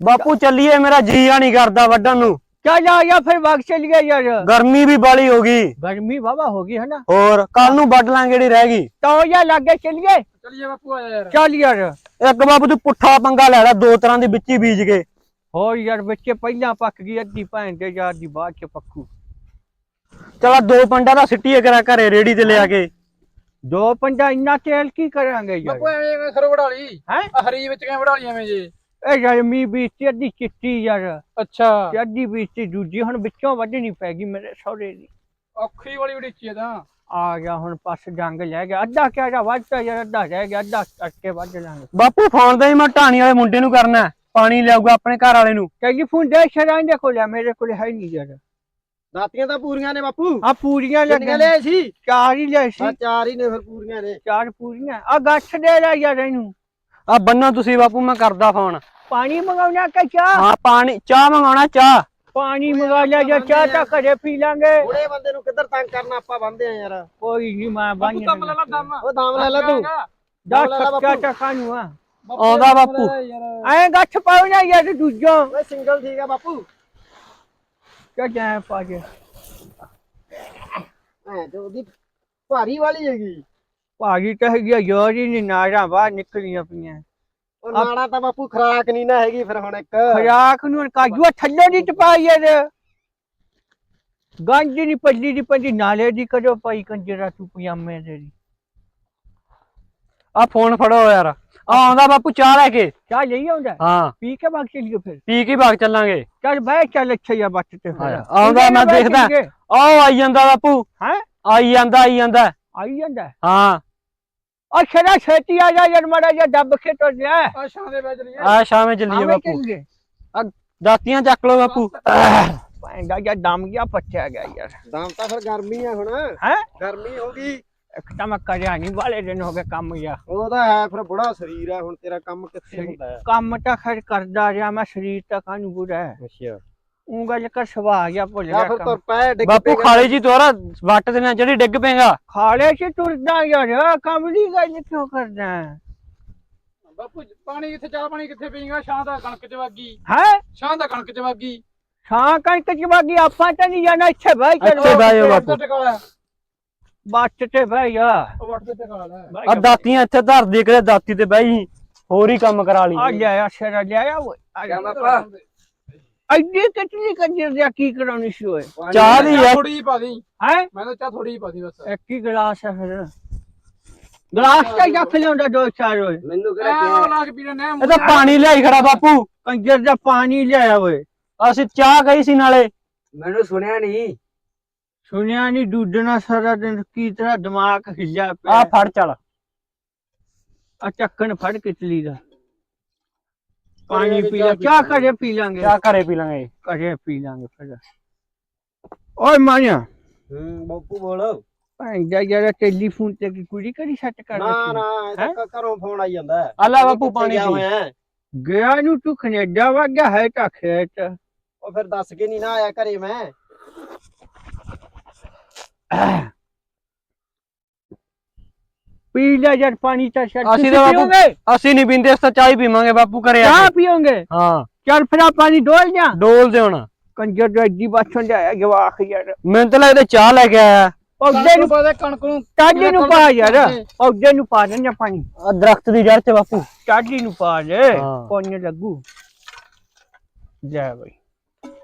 ਬਾਪੂ ਚੱਲੀਏ ਮੇਰਾ ਜੀਆ ਨਹੀਂ ਕਰਦਾ ਵੱਢਣ ਨੂੰ। ਚੱਲ ਆ ਗਿਆ ਫਿਰ ਵਗ ਚੱਲ ਗਿਆ ਯਾਰ। ਗਰਮੀ ਵੀ ਬਾਲੀ ਹੋ ਗਈ। ਗਰਮੀ ਵਾਵਾ ਹੋ ਗਈ ਹੈ ਨਾ ਹੋਰ ਕੱਲ ਨੂੰ ਵੱਢ ਲਾਂਗੇ ਜਿਹੜੀ ਰਹਿ ਗਈ। ਤਾਂ ਯਾ ਲਾਗੇ ਚੱਲੀਏ। ਚਲਿਏ ਬਾਪੂ ਆ ਯਾਰ। ਚੱਲ ਯਾਰ। ਇੱਕ ਬਾਪੂ ਤੂੰ ਪੁੱਠਾ ਪੰਗਾ ਲੈ ਲੈ ਦੋ ਤਰ੍ਹਾਂ ਦੀ ਵਿੱਚੀ ਬੀਜ ਕੇ ਹੋਰ ਯਾਰ ਬੱਚੇ ਪਹਿਲਾਂ ਪੱਕ ਗਈ ਅੱਧੀ ਭੈਣ ਦੇ ਯਾਰ ਦੀ ਬਾਅਦ ਚ ਪੱਕੂ। ਚਲਾ ਦੋ ਪੰਡਾ ਦਾ ਸਿੱਟੀਏ ਕਰਾ ਘਰੇ ਰੇੜੀ ਤੇ ਲਿਆ ਕੇ। ਦੋ ਪੰਜਾ ਇੰਨਾ ਤੇਲ ਕੀ ਕਰਾਂਗੇ ਯਾਰ? ਬਾਪੂ ਐਵੇਂ ਕਿਵੇਂ ਖਰੋ ਵੜਾ ਲਈ। ਹੈਂ? ਆਹ ਹਰੀ ਵਿੱਚ ਕਿਵੇਂ ਵੜਾ ਲਈ ਐਵੇਂ ਜੇ? ਇਹ ਯਾਰ ਮੀ ਬੀਤੀ ਅੱਧੀ ਚਿੱਟੀ ਯਾਰ। ਅੱਛਾ। ਤੇ ਅੱਧੀ ਬੀਤੀ ਦੂਜੀ ਹੁਣ ਵਿੱਚੋਂ ਵੱਢਣੀ ਪੈ ਗਈ ਮੇਰੇ ਸਹੁਰੇ ਦੀ। ਔਖੀ ਵਾਲੀ ਹੈ ਤਾਂ। ਆ ਗਿਆ ਹੁਣ ਪਾਸ ਜੰਗ ਲੈ ਗਿਆ। ਅੱਧਾ ਕਿਆ ਜਾ ਵੱਧਦਾ ਯਾਰ ਅੱਧਾ ਰਹਿ ਗਿਆ ਅੱਧਾ ਕਰਕੇ ਵੱਢ ਲਾਂਗੇ। ਬਾਪੂ ਫੋਨ ਦਾ ਹੀ ਮੈਂ ਢਾਣੀ ਵਾਲੇ ਮੁੰਡੇ ਨੂੰ ਕਰਨਾ। ਪਾਣੀ ਲਿਆਊਗਾ ਆਪਣੇ ਘਰ ਵਾਲੇ ਨੂੰ। ਕਹੀ ਫੋਨ ਦੇ ਸ਼ਰਾਂ ਦੇ ਕੋਲ ਆ ਮੇਰੇ ਕੋਲ ਹੈ ਨਹੀਂ ਯਾਰ। ਦਾਤੀਆਂ ਤਾਂ ਪੂਰੀਆਂ ਨੇ ਬਾਪੂ। ਆ ਪੂਰੀਆਂ ਲੱਗੀਆਂ ਲਿਆਏ ਸੀ? ਚਾਰ ਹੀ ਲੈ ਸੀ। ਆ ਚਾਰ ਹੀ ਨੇ ਫਿਰ ਪੂਰੀਆਂ ਨੇ। ਚਾਰ ਪੂਰੀਆਂ। ਆ ਗੱਠ ਦੇ ਲੈ ਯਾਰ ਇਹਨੂੰ। ਆ ਬੰਨੋ ਤੁਸੀਂ ਬਾਪੂ ਮੈਂ ਕਰਦਾ ਫੋਨ। ਪਾਣੀ ਮੰਗਾਉਣਾ ਕਿ ਚਾਹ? ਹਾਂ ਪਾਣੀ ਚਾਹ ਮੰਗਾਉਣਾ ਚਾਹ। ਪਾਣੀ ਮੰਗਾ ਲਿਆ ਜਾਂ ਚਾਹ ਤਾਂ ਘਰੇ ਪੀ ਲਾਂਗੇ। ਬੁੜੇ ਬੰਦੇ ਨੂੰ ਕਿੱਧਰ ਤੰਗ ਕਰਨਾ? ਆਪਾਂ ਬੰਦੇ ਆ ਯਾਰ। ਕੋਈ ਨਹੀਂ ਮੈਂ ਬਾਪੂ ਬੰਨ ਦਮ ਲੈ ਲਾ ਦਮ ਉਹ ਦਾਮ ਲੈ ਲੈ ਤੂੰ। ਦਸ ਲਾ ਟੱਕਾ ਨੂੰ ਆ। ਆਉਂਦਾ ਬਾਪੂ। ਐਂ ਗੱਠ ਪਾਉਣਾ ਯਾਰ ਦੂਜੋਂ। ਓਏ ਸਿੰਗਲ ਠੀਕ ਆ ਬਾਪੂ। ਕਿਆ ਐ ਤੇ ਉਹਦੀ ਭਾਰੀ ਵਾਲੀ ਹੈਗੀ। ਭਾਜੀ ਤਾਂ ਹੈਗੀ ਯਾਰ ਹੀ ਨਹੀਂ ਨਾੜਾਂ ਬਾਹਰ ਨਿਕਲੀਆਂ ਪਈਆਂ। ਉਹ ਨਾੜਾ ਤਾਂ ਬਾਪੂ ਖਰਾਕ ਨਹੀਂ ਨਾ ਹੈਗੀ ਫਿਰ ਹੁਣ ਇੱਕ। ਖਰਾਕ ਨੂੰ ਕਾਜੂਆ ਥੱਲੇ ਨਹੀਂ ਟਪਾਈ ਯਾਰ ਗੰਜ ਨਹੀਂ ਪੱਲੀ ਦੀ ਪੰਦੀ ਨਾਲੇ ਦੀ ਕਦੋਂ ਪਾਈ ਕੰਜਰਾ ਤੂੰ ਪਜਾਮੇ ਦੇ ਦੀ। ਆ ਫੋਨ ਫੜੋ ਯਾਰ। ਆ ਆਉਂਦਾ ਬਾਪੂ ਚਾਹ ਲੈ ਕੇ। ਚਾਹ ਲਈ ਆਉਂਦਾ? ਹਾਂ। ਪੀ ਕੇ ਬਾਗ ਚਲੀਏ ਫਿਰ। ਪੀ ਕੇ ਭਾਗ ਚੱਲਾਂਗੇ। ਚੱਲ ਬਹਿ ਚੱਲ ਅੱਛਾ ਯਾ ਬੱਚ ਤੇ ਫਿਰ। ਆਉਂਦਾ ਮੈਂ ਦੇਖਦਾ। ਆਓ ਆਈ ਜਾਂਦਾ ਬਾਪੂ। ਹੈਂ? ਆਈ ਜਾਂਦਾ ਆਈ ਜਾਂਦਾ। ਆਈ ਜਾਂਦਾ? ਹਾਂ। ਅੱਛਾ ਨਾ ਛੇਤੀ ਆ ਜਾ ਯਾਰ ਮਾੜਾ ਜਿਹਾ ਦੱਬ ਕੇ ਤੁਰ ਜਾ ਆ ਛਾਂ ਦੇ ਵਿੱਚ ਲਈ ਆ ਸ਼ਾਮੇ ਦਾਤੀਆਂ ਚੱਕ ਲਓ ਬਾਪੂ ਪੈਂਦਾ ਜਾਂ ਦਮ ਗਿਆ ਪੱਛਿਆ ਗਿਆ ਯਾਰ ਦਾਮ ਤਾਂ ਫਿਰ ਗਰਮੀ ਆ ਹੁਣ ਹੈ ਗਰਮੀ ਹੋ ਗਈ ਇੱਕ ਤਾਂ ਮੈਂ ਕਰਿਆ ਨਹੀਂ ਵਾਲੇ ਦਿਨ ਹੋ ਗਏ ਕੰਮ ਜਾ ਉਹ ਤਾਂ ਹੈ ਫਿਰ ਬੁੜਾ ਸਰੀਰ ਆ ਹੁਣ ਤੇਰਾ ਕੰਮ ਕਿੱਥੇ। ਹੁੰਦਾ ਹੈ ਕੰਮ ਤਾਂ ਖੈਰ ਕਰਦਾ ਰਿਹਾ ਮੈਂ ਸਰੀਰ ਤਾਂ ਕਾਨੂੰ ਬੁਰਾ ਹੈ ਅੱਛਾ ਉਹ ਗੱਲ ਕਰ ਸੁਭਾਅ ਗਿਆ ਭੁੱਲ ਗਿਆ ਫਿਰ ਕੰਮ। ਤੁਰ ਪੈ ਡਿੱਗ ਬਾਪੂ ਪਏਗਾ। ਖਾਲੇ ਜੀ ਤੋਰਾ ਵੱਟ ਦੇ ਨਾਲ ਜਿਹੜੀ ਡਿੱਗ ਪੇਗਾ ਖਾਲੇ ਚ ਤੁਰਦਾ ਯਾਰ ਕੰਮ ਦੀ ਗੱਲ ਕਿਉਂ ਕਰਦਾ? ਬਾਪੂ ਪਾਣੀ ਕਿੱਥੇ ਚਾਹ ਪਾਣੀ ਕਿੱਥੇ ਪੀਂਗਾ? ਛਾਂ ਦਾ ਕਣਕ ਚ ਵਾਗੀ ਹੈ? ਛਾਂ ਦਾ ਕਣਕ ਚ ਵਾਗੀ ਛਾਂ ਕਣਕ ਚ ਬਾਗੀ ਆਪਾਂ ਤਾਂ ਨਹੀਂ ਜਾਣਾ ਇੱਥੇ ਬਹਿ ਚੱਲ ਇੱਥੇ ਬਹਿ ਜਾਓ ਬਾਪੂ। ਟਕਾਲਾ ਤੇ ਬਹਿ ਜਾ। ਉਹ ਵੱਟ ਤੇ ਟਕਾਲਾ ਬਹਿ ਆ। ਦਾਤੀਆਂ ਇੱਥੇ ਧਰ ਦੇ ਕੇ ਦਾਤੀ ਤੇ ਬਹਿ ਹੋਰ ਹੀ ਕੰਮ ਕਰਾ ਆ ਲਈ ਲਿਆ ਸ਼ੇਰਾ ਲਿਆ ਓਏ। ਆ ਜਾ ਐਡੀ ਕਿਤਨੀ ਕੰਜਰ ਦਿਆ ਕੀ ਕਰਾਉਣੀ ਸੀ ਓਏ? ਚਾਹ ਦੀ ਹੈ ਥੋੜੀ ਜਿਹੀ ਪਾ ਦੀ। ਹੈ? ਮੈਂ ਤਾਂ ਚਾਹ ਥੋੜੀ ਜਿਹੀ ਪਾ ਦੀ ਬਸ। ਇੱਕ ਹੀ ਗਲਾਸ ਹੈ ਫਿਰ। ਗਲਾਸ ਤਾਂ ਜੱਖ ਲਿਆਉਂਦਾ ਦੋ ਚਾਰ ਓਏ। ਮੈਨੂੰ ਐ ਲਾ ਕੇ ਪੀ ਲੈਣੇ ਇਹ ਤਾਂ ਪਾਣੀ ਲਿਆਈ ਖੜਾ ਬਾਪੂ। ਕੰਜਰ ਦਾ ਪਾਣੀ ਲਿਆਇਆ ਓਏ। ਅਸੀਂ ਚਾਹ ਗਈ ਸੀ ਨਾਲੇ। ਮੈਨੂੰ ਸੁਣਿਆ ਨਹੀਂ ਸੁਣਿਆ ਨਹੀਂ ਡੂਡਣਾ ਸਾਰਾ ਦਿਨ ਕੀ ਤਰ੍ਹਾਂ ਦਿਮਾਗ ਹਿੱਲਿਆ ਆ ਫੜ ਚੱਲ। ਆ ਚੱਕਣ ਫੜ ਕਿਤਲੀ ਦਾ। ਪਾਣੀ ਪੀ ਲਾ ਚਾਹ ਕਰੇ ਪੀ ਲਾਂਗੇ। ਚਾਹ ਘਰੇ ਪੀ ਲਾਂਗੇ। ਕਰੇ ਪੀ ਲਾਂਗੇ ਫਿਰ। ਓਏ ਮਾਨਿਆ ਹੂੰ ਬਾਪੂ ਬੋਲ। ਭੈਣ ਜਾ ਯਾਰ ਟੈਲੀਫੋਨ ਤੇ ਕੀ ਕੁੜੀ ਕਰੀ ਸੱਟ ਕਰ ਨਾ ਨਾ ਇਹ ਤਾਂ ਘਰੋਂ ਫੋਨ ਆਈ ਜਾਂਦਾ। ਹੈ ਆ ਲੈ ਬਾਪੂ ਕਿੱਥੇ ਪਾਣੀ ਗਿਆ ਪੀ। ਹੋਇਆ? ਹੈ? ਗਿਆ ਨੂੰ ਤੂੰ ਕੈਨੇਡਾ ਵਗ ਗਿਆ ਹੈ ਤਾਂ ਖੇਤ। ਉਹ ਫਿਰ ਦੱਸ ਕੇ ਨਹੀਂ ਨਾ ਆਇਆ ਘਰੇ ਮੈਂ। ਪੀ ਲੈ ਯਾਰ ਪਾਣੀ ਤਾਂ ਛੱਡ ਅਸੀਂ ਤਾਂ ਬਾਪੂ- ਪੀਓਗੇ? ਅਸੀਂ ਨਹੀਂ ਪੀਂਦੇ ਅਸੀਂ ਤਾਂ ਚਾਹ ਹੀ ਪੀਵਾਂਗੇ ਬਾਪੂ ਘਰੇ ਆ ਚਾਹ ਕੇ। ਪੀਓਗੇ? ਹਾਂ। ਚੱਲ ਫਿਰ ਆ ਪਾਣੀ ਡੋਲ ਜਾ? ਡੋਲ ਦੇ ਹੁਣ ਕੰਜਰ ਦਾ ਅੱਜੀ ਬਾਛੋਂ ਜਾਇਆ ਜਵਾਖ ਯਾਰ। ਮੈਨੂੰ ਤਾਂ ਲੱਗਦਾ ਚਾਹ ਲੈ ਕੇ ਆਇਆ। ਪੌਦੇ ਨੂੰ ਪਾ ਦੇ ਕਣਕ ਨੂੰ। ਟਾਡੀ ਨੂੰ ਪਾ ਯਾਰ। ਪੌਦੇ ਨੂੰ ਪਾ ਦੇ ਪਾਣੀ। ਆ ਦਰਖਤ ਦੀ ਜੜ 'ਚ ਬਾਪੂ। ਟਾਡੀ ਨੂੰ ਪਾ ਦੇ। ਹਾਂ। ਪੁੰਨ ਲੱਗੂ। ਜਾ ਬਈ।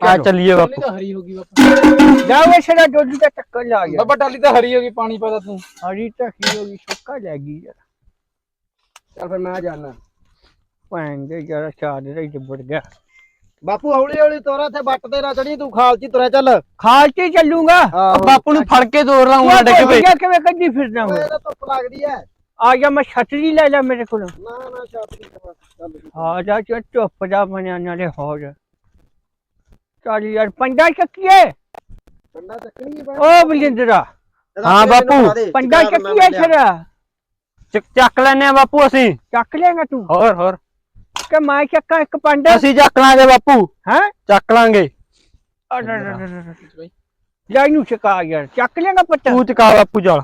ਆ ਚੱਲੀਏ ਬਾਪੂ। ਤਾਂ ਹਰੀ ਹੋ ਗਈ ਬਾਪੂ। ਜਾਵੇ ਛੜਾ ਡੋਲੀ ਦਾ ਟੱਕਰ ਲਾ ਗਿਆ। ਬਾਬਾ ਟਾਲੀ ਤਾਂ ਹਰੀ ਹੋ ਗਈ ਪਾਣੀ ਪਾ ਦਾ ਤੂੰ। ਹਰੀ ਤਾਂ ਕੀ ਹੋ ਗਈ ਸੁੱਕਾ ਲੈ ਗਈ ਯਾਰ। ਚੱਲ ਫਿਰ ਮੈਂ ਜਾਣਾ ਭੈਣ ਦੇ ਯਾਰ ਚਾਦ ਦਾ ਹੀ ਡੁੱਬੜ ਗਿਆ। ਬਾਪੂ ਹੌਲੀ ਹੌਲੀ ਤੋਰਾ ਤੇ ਬੱਟ ਤੇ ਨਾ ਚੜੀ ਤੂੰ ਖਾਲ ਚ ਹੀ ਤੁਰਿਆ ਚੱਲ। ਖਾਲ ਤੇ ਚੱਲੂਗਾ। ਆਹੋ। ਬਾਪੂ ਨੂੰ ਫੜ ਕੇ ਤੋਰ ਲਾਂ ਤੂੰ ਉਹਨਾਂ ਡਿੱਗ ਪਏ। ਗਿਆ ਕਿਵੇਂ ਕੱਢੀ ਫਿਰਦਾ ਮੈਂ ਇਹਦਾ ਧੁੱਪ ਲੱਗਦੀ ਐ। ਆ ਜਾ ਮੈਂ ਛਤਰੀ ਲੈ ਲੈ ਮੇਰੇ ਕੋਲ। ਨਾ ਨਾ ਛੱਤ ਚੱਲ। ਆ ਜਾ ਚ ਧੁੱਪ ਦਾ ਬਣਿਆ ਨਾਲੇ ਹੋਰ। ਚੱਲ ਯਾਰ ਪੰਡਾ ਚੱਕੀਏ ਠੰਡਾ ਚੱਕਣੀ ਓ ਬਲਿੰਦਰਾ ਹਾਂ ਬਾਪੂ, ਪੰਡਾ ਚੱਕੀਏ ਛੜਾ ਚੱਕ- ਚੱਕ ਲੈਨੇ ਆ ਬਾਪੂ ਅਸੀਂ। ਚੱਕ ਲੇਗਾ ਤੂੰ। ਹੋਰ ਹੋਰ। ਕਿ ਮੈਂ ਚੱਕਾਂ ਇੱਕ ਪੰਡਾ? ਅਸੀਂ ਚੱਕ ਲਾਂਗੇ ਬਾਪੂ। ਹੈ? ਚੱਕ ਲਾਂਗੇ। ਲੈ ਨੂੰ ਚਕਾ ਯਾਰ। ਚੱਕ ਲੇਗਾ ਪੱਤਾ। ਤੂੰ ਚਕਾ ਬਾਪੂ ਚੱਲ।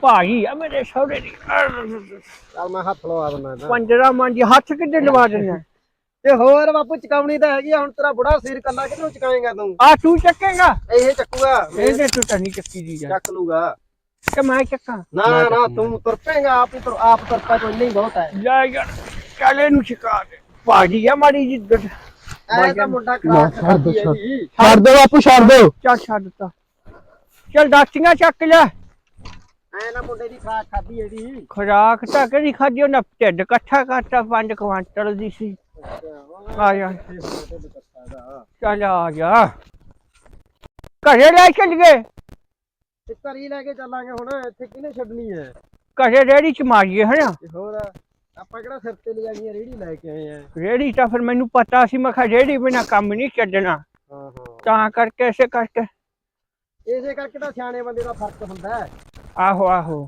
ਭਾਈ ਆ ਮੇਰੇ ਸਹੁਰੇ ਦੀ। ਚੱਲ ਮੈਂ ਹੱਥ ਲਵਾ ਦਿੰਦਾ। ਪੰਜਰਾ ਮਾਂਜੀ ਹੱਥ ਕਿੱਡੇ ਲਵਾ ਦਿੰਦਾ? ਤੇ ਹੋਰ ਬਾਪੂ ਚਕਾਉਣੀ ਤਾਂ ਹੈਗੀ ਆ, ਹੁਣ ਤੇਰਾ ਬੁੜਾ ਸਿਰ ਕੱਲਾ ਕਿਧਰੋਂ ਚਕਾਏਗਾ ਤੂੰ? ਆ ਤੂੰ ਚੱਕੇਗਾ? ਇਹ ਚੱਕੂਗਾ ਇਹਦੇ ਤੂੰ ਤਾਂ ਨਹੀਂ ਚੱਕੀ ਦੀ ਯਾਰ। ਚੱਕ ਲੂਗਾ। ਕਿ ਮੈਂ ਚੱਕਾਂ। ਨਾ ਨਾ ਤੂੰ ਤੁਰ ਪਏਗਾ ਆਪ ਹੀ ਤੁਰ ਆਪ ਤੁਰ ਪੈ ਕੋਈ ਨਹੀਂ ਬਹੁਤ ਹੈ। ਲੈ ਯਾਰ ਚੱਲ ਇਹਨੂੰ ਚਕਾ ਦੇ। ਭਾਜੀ ਆ ਮਾੜੀ ਜੀ ਐ ਤਾਂ ਮੁੰਡਾ ਖਰਾਬ ਕਰਦੀ ਹੈ ਜੀ। ਛੱਡ ਦੋ ਬਾਪੂ ਛੱਡ ਦੋ। ਚੱਲ ਛੱਡ ਤਾ ਚੱਲ ਦਾਤੀਆਂ ਚੱਕ ਲੈ। ਐ ਨਾ ਮੁੰਡੇ ਦੀ ਖਰਾਕ ਖਾਦੀ ਇਹਦੀ ਖੁਰਾਕ ਤਾਂ ਕਿਹੜੀ ਖਾਦੀ ਉਹਨਾਂ ਢਿੱਡ ਇਕੱਠਾ ਕਰਤਾ 5 ਕੁਆਂਟਲ ਦੀ ਸੀ। ਆ ਜਾ ਚੱਲ ਆ ਜਾ ਘਰੇ ਲੈ ਚੱਲ ਗਏ ਤੇ ਘਰੀ ਲੈ ਕੇ ਚੱਲਾਂਗੇ ਹੁਣ ਇੱਥੇ ਕਿਹਨੇ ਛੱਡਣੀ ਹੈ ਘਰੇ ਰੇੜੀ ਚ ਮਾਰੀਏ ਹਨਾ? ਤੇ ਹੋਰ ਆਪਾਂ ਕਿਹੜਾ ਸਿਰ ਤੇ ਲਿਜਾਣੀ ਰੇੜੀ ਲੈ ਕੇ ਆਏ ਆ? ਰੇੜੀ ਤਾਂ ਫਿਰ ਮੈਨੂੰ ਪਤਾ ਸੀ ਮੈਂ ਕਿਹਾ ਰੇੜੀ ਬਿਨਾ ਕੰਮ ਨਹੀਂ ਚੱਲਣਾ। ਹਾਂ ਹਾਂ। ਤਾਂ ਕਰਕੇ ਐਸੇ ਕਰਕੇ। ਇਸੇ ਕਰਕੇ ਤਾਂ ਸਿਆਣੇ ਬੰਦੇ ਦਾ ਫ਼ਰਕ ਹੁੰਦਾ। ਹੈ ਆਹੋ ਆਹੋ।